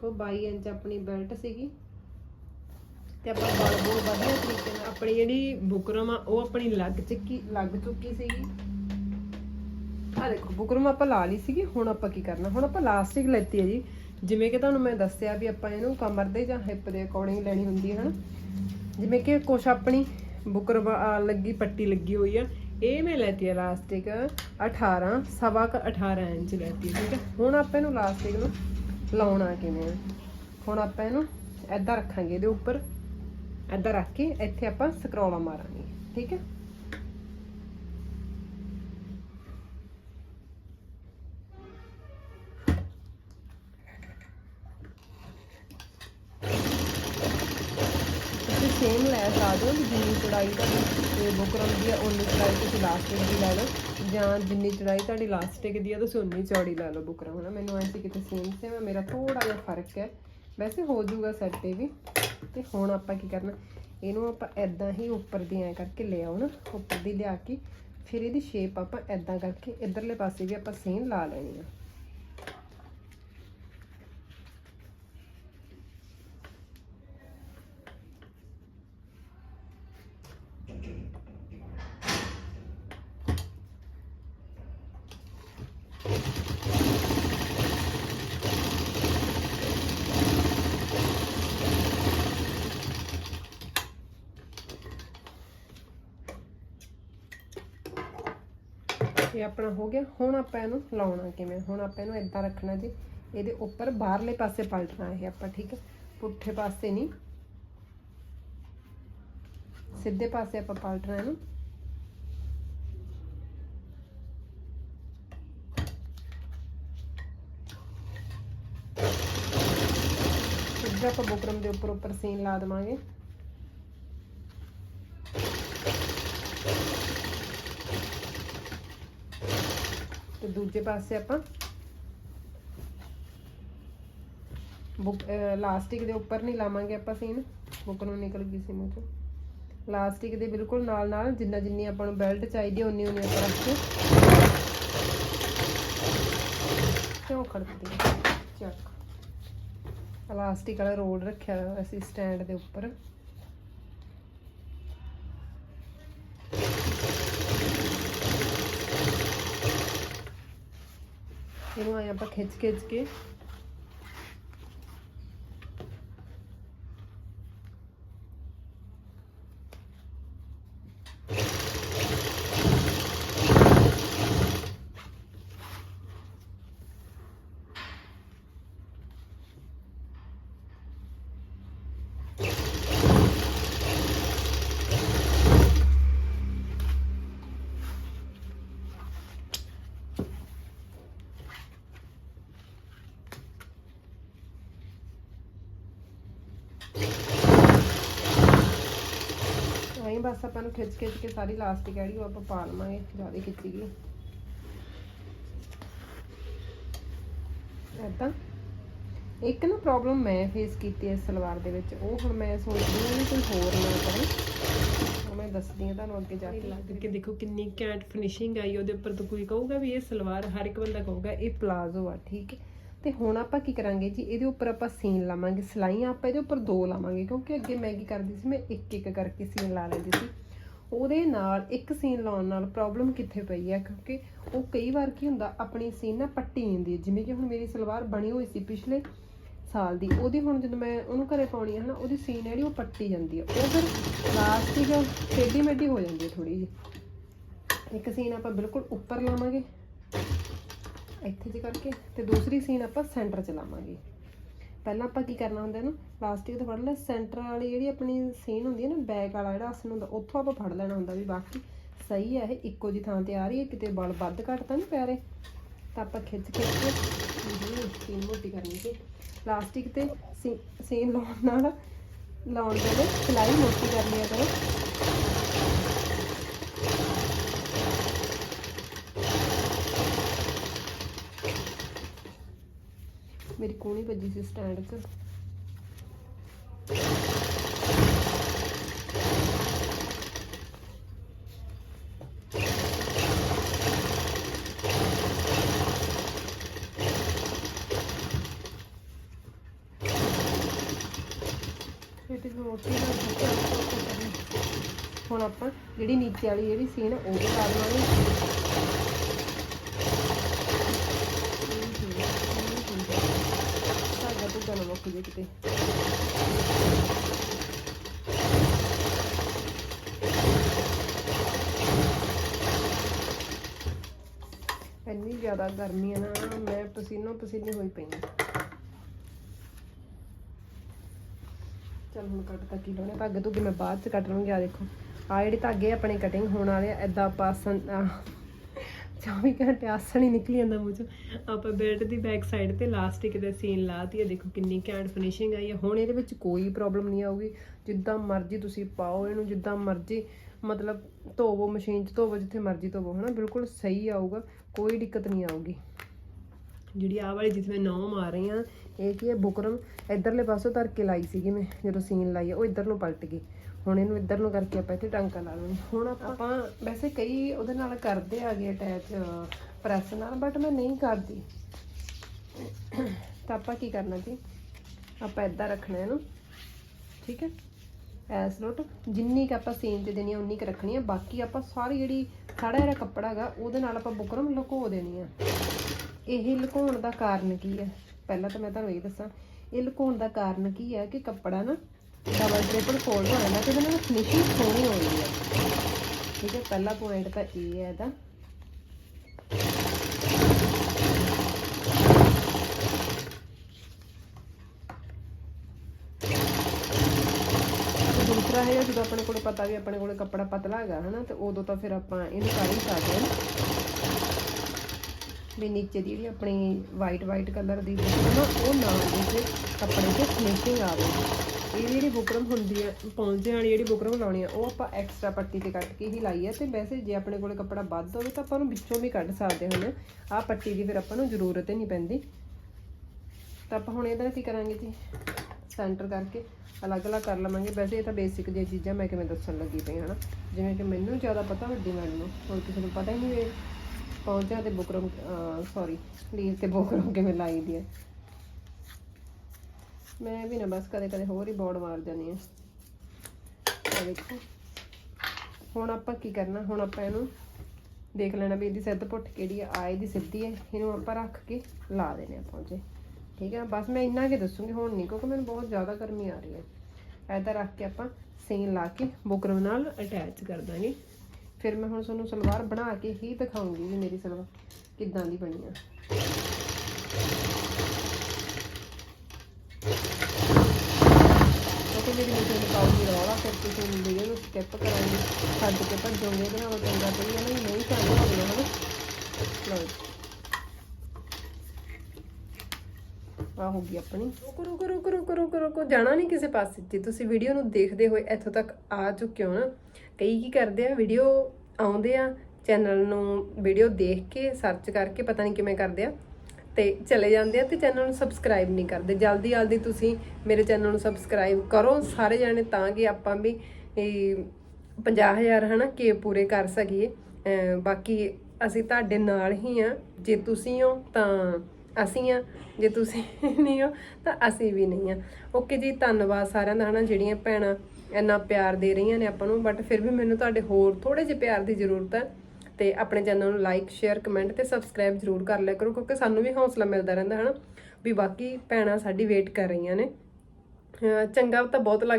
ਕੋ 22 ਇੰਚ ਆਪਣੀ ਬੈਲਟ ਸੀਗੀ ਤੇ ਆਪਾਂ ਬਹੁਤ ਵਧੀਆ ਤਰੀਕੇ ਨਾਲ ਆਪਣੀ ਜਿਹੜੀ ਬੁਕਰਮ ਆ, ਉਹ ਆਪਣੀ ਲੱਗ ਚੁੱਕੀ ਲੱਗ ਚੁੱਕੀ ਸੀਗੀ। ਆ ਦੇਖੋ ਬੁਕਰਮ ਆਪਾਂ ਲਾ ਲਈ ਸੀਗੀ, ਹੁਣ ਆਪਾਂ ਕੀ ਕਰਨਾ? ਹੁਣ ਆਪਾਂ ਲਾਸਟਿਕ ਲੈਤੀ ਹੈ ਜੀ। ਜਿਵੇਂ ਕਿ ਤੁਹਾਨੂੰ ਮੈਂ ਦੱਸਿਆ ਵੀ ਆਪਾਂ ਇਹਨੂੰ ਕਮਰ ਦੇ ਜਾਂ ਹਿੱਪ ਦੇ ਅਕੋਰਡਿੰਗ ਲੈਣੀ ਹੁੰਦੀ ਹੈ, ਹਨਾ? ਜਿਵੇਂ ਕਿ ਕੁਛ ਆਪਣੀ ਬੁਕਰ ਲੱਗੀ, ਪੱਟੀ ਲੱਗੀ ਹੋਈ ਆ, ਇਹ ਮੈਂ ਲੈਤੀ ਹੈ ਇਲਾਸਟਿਕ 18 ਸਵਾ ਕ 18 ਇੰਚ ਲੈਤੀ ਠੀਕ ਹੈ? ਹੁਣ ਆਪਾਂ ਇਹਨੂੰ ਲਾਸਟਿਕ ਨੂੰ ਲਾਉਣਾ ਕਿਵੇਂ ਆ? ਹੁਣ ਆਪਾਂ ਇਹਨੂੰ ਐਦਾਂ ਰੱਖਾਂਗੇ ਇਹਦੇ ਉੱਪਰ। ਐਦਾਂ ਰੱਖ ਕੇ ਇੱਥੇ ਆਪਾਂ ਸਕਰੋਲਾ ਮਾਰਾਂਗੇ, ਠੀਕ ਹੈ? ਸੇਮ ਲੈ ਸਕਦੇ ਹੋ ਵੀ ਜਿੰਨੀ ਚੜਾਈ ਤੁਹਾਡੀ ਬੁਕਰਮ ਦੀ ਹੈ ਉਨੀ ਚੜਾਈ ਤੁਸੀਂ ਲਾਸਟਿਕ ਦੀ ਲੈ ਲਓ। ਜਾਂ ਜਿੰਨੀ ਚੜਾਈ ਤੁਹਾਡੀ ਲਾਸਟਿਕ ਦੀ ਹੈ ਤੁਸੀਂ ਉਨੀ ਚੌੜੀ ਲੈ ਲਓ ਬੁਕਰਮ ਹਨਾ ਮੈਨੂੰ ਐਂ ਸੀ ਕਿਤੇ ਸੇਮ ਸੇਮ ਹੈ ਮੇਰਾ ਥੋੜਾ ਜਿਹਾ ਫ਼ਰਕ ਹੈ। ਵੈਸੇ ਹੋ ਜਾਊਗਾ ਸੈੱਟ ਇਹ ਵੀ। ਤੇ ਹੁਣ ਆਪਾਂ ਕੀ ਕਰਨਾ, ਇਹਨੂੰ ਆਪਾਂ ਐਦਾਂ ਹੀ ਉੱਪਰ ਦੀ ਐ ਕਰਕੇ ਲੈ ਆਉਣਾ ਉੱਪਰ ਦੀ ਲਿਆ ਕੇ, ਫਿਰ ਇਹਦੀ ਸ਼ੇਪ ਆਪਾਂ ਐਦਾਂ ਕਰਕੇ ਇਧਰਲੇ ਪਾਸੇ ਵੀ ਆਪਾਂ ਸੇਮ ਲਾ ਲੈਣੀ ਆ। ਇਹ ਆਪਣਾ ਹੋ ਗਿਆ। ਹੁਣ ਆਪਾਂ ਇਹਨੂੰ ਲਾਉਣਾ ਕਿਵੇਂ? ਹੁਣ ਆਪਾਂ ਇਹਨੂੰ ਇਦਾਂ ਰੱਖਣਾ ਜੀ। ਇਹਦੇ ਉੱਪਰ ਬਾਹਰਲੇ ਪਾਸੇ ਪਲਟਣਾ ਇਹ ਆਪਾਂ, ਠੀਕ ਹੈ? ਪੁੱਠੇ ਪਾਸੇ ਨਹੀਂ। ਸਿੱਧੇ ਪਾਸੇ ਆਪਾਂ ਪਲਟਣਾ ਇਹਨੂੰ। ਸਿੱਧਾ ਆਪਾਂ ਬੁਕਰਮ ਦੇ ਉੱਪਰ ਉੱਪਰ ਸੀਨ ਲਾ ਦੇਵਾਂਗੇ। ਤੇ ਦੂਜੇ ਪਾਸੇ ਆਪਾਂ ਬੁੱਕ ਲਾਸਟਿਕ ਦੇ ਉੱਪਰ ਨਹੀਂ ਲਾਵਾਂਗੇ ਆਪਾਂ ਸੀਨ ਬੁੱਕ ਨੂੰ ਨਿਕਲ ਗਈ ਸੀ ਮੂੰਹ ਚੋਂ। ਲਾਸਟਿਕ ਦੇ ਬਿਲਕੁਲ ਨਾਲ ਨਾਲ ਜਿੰਨਾ ਜਿੰਨੀ ਆਪਾਂ ਨੂੰ ਬੈਲਟ ਚਾਹੀਦੀ ਉਨੀ ਉਨੀ ਆਪਾਂ ਰੱਖ ਕੇ ਕਿਉਂ ਖੜਕਦੀ ਹੈ? ਚੱਕ। ਇਲਾਸਟਿਕ ਵਾਲਾ ਰੋਡ ਰੱਖਿਆ ਅਸੀਂ ਸਟੈਂਡ ਦੇ ਉੱਪਰ। ਇਹਨੂੰ ਆਏ ਆਪਾਂ ਖਿੱਚ ਖਿੱਚ ਕੇ ਆਈ ਬਸ ਆਪਾਂ ਨੂੰ ਖਿੱਚ ਖਿੱਚ ਕੇ ਸਾਰੀ ਲਾਸਟਿਕ ਜਿਹੜੀ ਉਹ ਆਪਾਂ ਪਾ ਲਵਾਂਗੇ, ਜ਼ਿਆਦਾ ਖਿੱਚੀ ਗਈ। ਏਦਾਂ। ਇੱਕ ਨਾ ਪ੍ਰੋਬਲਮ ਮੈਂ ਫੇਸ ਕੀਤੀ ਇਸ ਸਲਵਾਰ ਦੇ ਵਿੱਚ। ਉਹ ਹੁਣ ਮੈਂ ਸੋਚਦੀ ਹਾਂ ਵੀ ਕੋਈ ਹੋਰ ਨਾ ਕਰੇ। ਉਹ ਮੈਂ ਦੱਸਦੀ ਹਾਂ ਤੁਹਾਨੂੰ ਅੱਗੇ ਜਾ ਕੇ। ਲੱਗ ਕੇ ਦੇਖੋ ਕਿੰਨੀ ਕੈਂਟ ਫਿਨਿਸ਼ਿੰਗ ਆਈ, ਉਹਦੇ ਉੱਪਰ ਤਾਂ ਕੋਈ ਕਹੂਗਾ ਵੀ ਇਹ ਸਲਵਾਰ ਹਰ ਇੱਕ ਬੰਦਾ ਕਹੂਗਾ ਇਹ ਪਲਾਜ਼ੋ ਆ, ਠੀਕ ਹੈ? ਤੇ ਹੁਣ ਆਪਾਂ ਕੀ ਕਰਾਂਗੇ ਜੀ? ਇਹਦੇ ਉੱਪਰ ਆਪਾਂ ਸੀਨ ਲਾਵਾਂਗੇ, ਸਲਾਈਆਂ ਆਪਾਂ ਇਹਦੇ ਉੱਪਰ ਦੋ ਲਾਵਾਂਗੇ, ਕਿਉਂਕਿ ਅੱਗੇ ਮੈਂ ਕੀ ਕਰਦੀ ਸੀ, ਮੈਂ ਇੱਕ ਇੱਕ ਕਰਕੇ ਸੀਨ ਲਾ ਲੈਂਦੀ ਸੀ। ਉਹਦੇ ਨਾਲ ਇੱਕ ਸੀਨ ਲਾਉਣ ਨਾਲ ਪ੍ਰੋਬਲਮ ਕਿੱਥੇ ਪਈ ਹੈ ਕਿਉਂਕਿ ਉਹ ਕਈ ਵਾਰ ਕੀ ਹੁੰਦਾ, ਆਪਣੀ ਸੀਨ ਨਾ ਪੱਟੀ ਜਾਂਦੀ ਹੈ। ਜਿਵੇਂ ਕਿ ਹੁਣ ਮੇਰੀ ਸਲਵਾਰ ਬਣੀ ਹੋਈ ਸੀ ਪਿਛਲੇ ਸਾਲ ਦੀ, ਉਹਦੀ ਹੁਣ ਜਦੋਂ ਮੈਂ ਉਹਨੂੰ ਘਰੇ ਪਾਉਣੀ ਹੈ ਹਨਾ, ਉਹਦੀ ਸੀਨ ਜਿਹੜੀ ਉਹ ਪੱਟੀ ਜਾਂਦੀ ਹੈ ਉਹ ਫਿਰ ਲਾਸਟਿਕ ਟੇਢੀ ਮੇਢੀ ਹੋ ਜਾਂਦੀ ਹੈ ਥੋੜੀ ਜਿਹੀ। ਇੱਕ ਸੀਨ ਆਪਾਂ ਬਿਲਕੁਲ ਉੱਪਰ ਲਾਵਾਂਗੇ। ਇੱਥੇ ਜੇ ਕਰਕੇ ਤੇ ਦੂਸਰੀ ਸੀਨ ਆਪਾਂ ਸੈਂਟਰ ਚ ਲਾਵਾਂਗੇ। ਪਹਿਲਾਂ ਆਪਾਂ ਕੀ ਕਰਨਾ ਹੁੰਦਾ ਨਾ ਪਲਾਸਟਿਕ ਤੋਂ ਫੜ ਲੈ ਸੈਂਟਰ ਵਾਲੀ ਜਿਹੜੀ ਆਪਣੀ ਸੀਨ ਹੁੰਦੀ ਹੈ ਨਾ ਬੈਕ ਵਾਲਾ ਜਿਹੜਾ ਆਸਨ ਹੁੰਦਾ, ਉੱਥੋਂ ਆਪਾਂ ਫੜ ਲੈਣਾ ਹੁੰਦਾ ਵੀ ਬਾਕੀ ਸਹੀ ਹੈ ਇਹ, ਇੱਕੋ ਜੀ ਥਾਂ ਤੇ ਆ ਰਹੀ ਹੈ, ਕਿਤੇ ਬਲ ਵੱਧ ਘੱਟ ਤਾਂ ਨਹੀਂ ਪੈ ਰਹੇ। ਤਾਂ ਆਪਾਂ ਖਿੱਚ ਖਿੱਚ ਕੇ ਹੂੰ ਸੀਨ ਮੋਟੀ ਕਰਨੀ ਸੀ। ਪਲਾਸਟਿਕ ਤੇ ਸੀ- ਸੀਨ ਲਾਉਣ ਨਾਲ, ਲਾਉਣ ਦੇ ਲਈ ਸਿਲਾਈ ਮੋਟੀ ਕਰ ਲਿਆ ਕਰੋ। ਮੇਰੀ ਕੋਣੀ ਵੱਜੀ ਸੀ ਸਟੈਂਡ 'ਚ। ਤੇ ਮੋਟੀ ਨਾਲ ਹੁਣ ਆਪਾਂ ਜਿਹੜੀ ਨੀਚੇ ਵਾਲੀ ਜਿਹੜੀ ਸੀਨ ਉਹ ਵੀ ਲਾ ਦੇਵਾਂਗੇ ਮਿਰਚਾਂ ਨਾ ਮੁੱਕ ਜੇ ਕਿਤੇ। ਇੰਨੀ ਜ਼ਿਆਦਾ ਗਰਮੀ ਹੈ ਨਾ, ਮੈਂ ਪਸੀਨੋ ਪਸੀਨੀ ਹੋਈ ਪਈ ਹਾਂ ਚਲ ਹੁਣ ਕੱਟ ਤੱਕ ਹੀ ਲਾਉਣੇ, ਧਾਗੇ ਤੋਂ ਮੈਂ ਬਾਅਦ ਚ ਕੱਟ ਲਵਾਂਗੀ ਆ ਦੇਖੋ। ਆ ਜਿਹੜੇ ਧਾਗੇ ਆਪਣੇ ਕਟਿੰਗ ਹੋਣ ਵਾਲੇ ਆ ਐਦਾਂ ਆਪਾਂ 24 ਘੰਟੇ ਆਸਣ ਹੀ ਨਿਕਲੀ ਜਾਂਦਾ ਮੂੰਹ ਚੋਂ। ਆਪਾਂ ਬੈਲਟ ਦੀ ਬੈਕ ਸਾਈਡ ਤੇ ਲਾਸਟਿਕ ਦੇ ਸੀਨ ਲਾਤੀ ਹੈ ਦੇਖੋ ਕਿੰਨੀ ਘੈਂਟ ਫਿਨਿਸ਼ਿੰਗ ਆਈ ਹੈ ਹੁਣ ਇਹਦੇ ਵਿੱਚ ਕੋਈ ਪ੍ਰੋਬਲਮ ਨਹੀਂ ਆਊਗੀ। ਜਿੱਦਾਂ ਮਰਜ਼ੀ ਤੁਸੀਂ ਪਾਓ ਇਹਨੂੰ, ਜਿੱਦਾਂ ਮਰਜ਼ੀ, ਮਤਲਬ ਧੋਵੋ ਮਸ਼ੀਨ 'ਚ, ਧੋਵੋ ਜਿੱਥੇ ਮਰਜ਼ੀ ਧੋਵੋ, ਹਨਾ? ਬਿਲਕੁਲ ਸਹੀ ਆਊਗਾ, ਕੋਈ ਦਿੱਕਤ ਨਹੀਂ ਆਊਗੀ। ਜਿਹੜੀ ਆਹ ਵਾਲੀ ਜਿੱਥੇ ਮੈਂ ਨੌ ਮਾਰ ਰਹੀ ਆ ਇਹ ਕੀ ਹੈ, ਬੁਕਰਮ? ਇਧਰਲੇ ਪਾਸੋਂ ਧਰ ਕੇ ਲਾਈ ਸੀਗੀ ਮੈਂ, ਜਦੋਂ ਸੀਨ ਲਾਈ ਆ, ਉਹ ਇਧਰ ਨੂੰ ਪਲਟ ਗਈ। ਹੁਣ ਇਹਨੂੰ ਇਧਰ ਨੂੰ ਕਰਕੇ ਆਪਾਂ ਇੱਥੇ ਟਾਂਕਾ ਲਾ ਲੈਣਾ ਹੁਣ ਆਪਾਂ ਵੈਸੇ ਕਈ ਉਹਦੇ ਨਾਲ ਕਰਦੇ ਆਗੇ ਅਟੈਚ ਪ੍ਰੈਸ ਨਾਲ ਬਟ ਮੈਂ ਨਹੀਂ ਕਰਦੀ। ਤਾਂ ਆਪਾਂ ਕੀ ਕਰਨਾ ਜੀ? ਆਪਾਂ ਇਦਾਂ ਰੱਖਣਾ ਇਹਨੂੰ। ਠੀਕ ਹੈ? ਐਸ ਲੋਟ ਜਿੰਨੀ ਕ ਆਪਾਂ ਸੀਨ ਤੇ ਦੇਣੀ ਆ, ਉਨੀ ਕ ਰੱਖਣੀ ਆ। ਬਾਕੀ ਆਪਾਂ ਸਾਰੀ ਜਿਹੜੀ ਸਾੜਾ ਜਿਹੜਾ ਕੱਪੜਾ ਹੈਗਾ, ਉਹਦੇ ਨਾਲ ਆਪਾਂ ਬੁਕਰਮ ਲੁਕੋ ਦੇਣੀ ਆ। ਇਹ ਲੁਕਾਉਣ ਦਾ ਕਾਰਨ ਕੀ ਹੈ? ਪਹਿਲਾਂ ਤਾਂ ਮੈਂ ਤੁਹਾਨੂੰ ਇਹ ਦੱਸਾਂ, ਇਹ ਲੁਕਾਉਣ ਦਾ ਕਾਰਨ ਕੀ ਹੈ ਕਿ ਕੱਪੜਾ ਨਾ ਡਬਲ ਟ੍ਰਿਪਲ ਫੋਲਡ ਹੋ ਜਾਂਦਾ ਤੇ ਇਹਦੇ ਨਾਲ ਫਿਨਿਸ਼ਿੰਗ ਸੋਹਣੀ ਹੋਣੀ ਹੈ। ਠੀਕ ਹੈ, ਪਹਿਲਾ ਪੁਆਇੰਟ ਤਾਂ ਇਹ ਹੈ ਇਹਦਾ। ਦੂਸਰਾ ਹੈ ਜਦੋਂ ਆਪਣੇ ਕੋਲ ਪਤਾ ਵੀ ਆਪਣੇ ਕੋਲ ਕੱਪੜਾ ਪਤਲਾ ਹੈਗਾ ਹਨਾ, ਤੇ ਉਦੋਂ ਤਾਂ ਫਿਰ ਆਪਾਂ ਇਹਨੂੰ ਕਰ ਹੀ ਸਕਦੇ ਹਾਂ। ਵੀ ਨੀਚੇ ਦੀ ਜਿਹੜੀ ਆਪਣੀ ਵਾਈਟ ਵਾਈਟ ਕਲਰ ਦੀ ਬੁਕਰਮ ਆ ਉਹ ਨਾ ਇਹਦੇ ਕੱਪੜੇ ਤੇ ਫਿਨਿਸ਼ਿੰਗ ਆਵੇ ਇਹ ਜਿਹੜੀ ਬੁਕਰਮ ਹੁੰਦੀ ਹੈ ਪੌਂਜੇ ਵਾਲੀ ਜਿਹੜੀ ਬੁਕਰਮ ਲਾਉਣੀ ਆ, ਉਹ ਆਪਾਂ ਐਕਸਟਰਾ ਪੱਟੀ ਤੇ ਕੱਟ ਕੇ ਹੀ ਲਾਈ ਹੈ ਤੇ ਵੈਸੇ ਜੇ ਆਪਣੇ ਕੋਲੇ ਕੱਪੜਾ ਵੱਧ ਹੋਵੇ ਤਾਂ ਆਪਾਂ ਉਹਨੂੰ ਵਿੱਚੋਂ ਵੀ ਕੱਢ ਸਕਦੇ ਹਾਂ ਆਹ ਪੱਟੀ ਦੀ ਫਿਰ ਆਪਾਂ ਨੂੰ ਜ਼ਰੂਰਤ ਹੀ ਨਹੀਂ ਪੈਂਦੀ। ਤਾਂ ਆਪਾਂ ਹੁਣ ਇਹਦਾ ਕੀ ਕਰਾਂਗੇ ਜੀ? ਸੈਂਟਰ ਕਰਕੇ ਅਲੱਗ-ਅਲੱਗ ਕਰ ਲਵਾਂਗੇ। ਵੈਸੇ ਇਹ ਤਾਂ ਬੇਸਿਕ ਜਿਹੀਆਂ ਚੀਜ਼ਾਂ ਮੈਂ ਕਿਵੇਂ ਦੱਸਣ ਲੱਗੀ ਪਈ ਹਨਾ ਜਿਵੇਂ ਕਿ ਮੈਨੂੰ ਜ਼ਿਆਦਾ ਪਤਾ ਵੱਡੀ ਮੈਡਮ ਨੂੰ, ਹੋਰ ਕਿਸੇ ਨੂੰ ਪਤਾ ਹੀ ਨਹੀਂ ਵੀ। ਪੌਂਚਿਆਂ ਤੇ ਬੁਕਰਮ ਸੌਰੀ ਸਲੀਵ ਤੇ ਬੁਕਰਮ ਕਿਵੇਂ ਲਾਈ ਦੀ ਹੈ ਮੈਂ ਵੀ ਨਾ ਬਸ ਕਦੇ ਕਦੇ ਹੋਰ ਹੀ ਬੋਰਡ ਮਾਰ ਜਾਂਦੀ ਆ ਆ ਦੇਖੋ। ਹੁਣ ਆਪਾਂ ਕੀ ਕਰਨਾ, ਹੁਣ ਆਪਾਂ ਇਹਨੂੰ ਦੇਖ ਲੈਣਾ ਵੀ ਇਹਦੀ ਸਿੱਧ ਪੁੱਠ ਕਿਹੜੀ ਆ ਆ ਇਹਦੀ ਸਿੱਧੀ ਹੈ, ਇਹਨੂੰ ਆਪਾਂ ਰੱਖ ਕੇ ਲਾ ਦੇਣੇ ਆ ਪੌਂਚੇ ਠੀਕ ਹੈ ਬਸ ਮੈਂ ਇੰਨਾ ਕਿ ਦੱਸੂਗੀ, ਹੁਣ ਨਹੀਂ, ਕਿਉਂਕਿ ਮੈਨੂੰ ਬਹੁਤ ਜ਼ਿਆਦਾ ਗਰਮੀ ਆ ਰਹੀ ਹੈ। ਐਦਾਂ ਰੱਖ ਕੇ ਆਪਾਂ ਸੀਨ ਲਾ ਕੇ ਬੁਕਰਮ ਨਾਲ ਅਟੈਚ ਕਰ ਦਾਂਗੇ। ਫਿਰ ਮੈਂ ਹੁਣ ਤੁਹਾਨੂੰ ਸਲਵਾਰ ਬਣਾ ਕੇ ਹੀ ਦਿਖਾਉਂਗੀ ਵੀ ਮੇਰੀ ਸਲਵਾਰ ਕਿੱਦਾਂ ਦੀ ਬਣੀ ਆ। ਕਿਉਂਕਿ ਮੇਰੀ ਮਸ਼ੀਨ ਪਾਉਗੀ ਰੌਲਾ, ਫਿਰ ਤੁਸੀਂ ਵੀਡੀਓ ਨੂੰ ਸਕਿਪ ਕਰਾਂਗੇ, ਛੱਡ ਕੇ ਭੱਜੋਗੇ, ਇਹਦੇ ਨਾਲ ਚੰਗਾ ਤੇ ਨਹੀਂ ਨਹੀਂ ਚਾਹੀਦਾ ਹੋਣਾ ਹਨਾ? ਲਓ ਜੀ। ਆ ਹੋ ਗਈ ਆਪਣੀ। ਰੁਕੋ ਰੁਕੋ ਰੁਕੋ ਰੁਕੋ ਰੁਕੋ ਰੁਕੋ, ਜਾਣਾ ਨਹੀਂ ਕਿਸੇ ਪਾਸੇ। ਜੇ ਤੁਸੀਂ ਵੀਡੀਓ ਨੂੰ ਦੇਖਦੇ ਹੋਏ ਇੱਥੋਂ ਤੱਕ ਆ ਚੁੱਕੇ ਹੋ ਨਾ, ਕਈ ਕੀ ਕਰਦੇ ਆ ਵੀਡੀਓ ਆਉਂਦੇ ਆ ਚੈਨਲ ਨੂੰ ਵੀਡੀਓ ਦੇਖ ਕੇ ਸਰਚ ਕਰਕੇ, ਪਤਾ ਨਹੀਂ ਕਿਵੇਂ ਕਰਦੇ ਆ, ਤੇ ਚਲੇ ਜਾਂਦੇ ਆ ਤੇ ਚੈਨਲ ਨੂੰ ਸਬਸਕ੍ਰਾਈਬ ਨਹੀਂ ਕਰਦੇ। ਜਲਦੀ ਜਲਦੀ ਤੁਸੀਂ ਮੇਰੇ ਚੈਨਲ ਨੂੰ ਸਬਸਕ੍ਰਾਈਬ ਕਰੋ। ਸਾਰੇ ਜਾਣੇ ਤਾਂ ਕਿ ਆਪਾਂ ਵੀ ਇਹ 50000 ਹਨਾ ਕੇ ਪੂਰੇ ਕਰ ਸਕੀਏ। ਬਾਕੀ ਅਸੀਂ ਤੁਹਾਡੇ ਨਾਲ ਹੀ ਆ। ਜੇ ਤੁਸੀਂ ਹੋ ਤਾਂ ਅਸੀਂ ਆ, ਜੇ ਤੁਸੀਂ ਨਹੀਂ ਹੋ, ਤਾਂ ਅਸੀਂ ਵੀ ਨਹੀਂ ਆ। ਓਕੇ ਜੀ, ਧੰਨਵਾਦ ਸਾਰਿਆਂ ਦਾ, ਹਨਾ, ਜਿਹੜੀਆਂ ਭੈਣਾਂ ਇੰਨਾ ਪਿਆਰ ਦੇ ਰਹੀਆਂ ਨੇ ਆਪਾਂ ਨੂੰ ਬਟ ਫਿਰ ਵੀ ਮੈਨੂੰ ਤੁਹਾਡੇ ਹੋਰ ਥੋੜੇ ਜਿਹੇ ਪਿਆਰ ਦੀ ਜ਼ਰੂਰਤ ਹੈ ਤੇ ਆਪਣੇ ਚੈਨਲ ਨੂੰ ਲਾਈਕ ਸ਼ੇਅਰ ਕਮੈਂਟ ਤੇ ਸਬਸਕ੍ਰਾਈਬ ਜ਼ਰੂਰ ਕਰ ਲਿਆ ਕਰੋ, ਕਿਉਂਕਿ ਸਾਨੂੰ ਵੀ ਹੌਸਲਾ ਮਿਲਦਾ ਰਹਿੰਦਾ, ਹਨਾ, ਵੀ ਬਾਕੀ ਭੈਣਾਂ ਸਾਡੀ ਵੇਟ ਕਰ ਰਹੀਆਂ ਨੇ। ਚੰਗਾ ਤਾਂ ਬਹੁਤ ਲੱਗ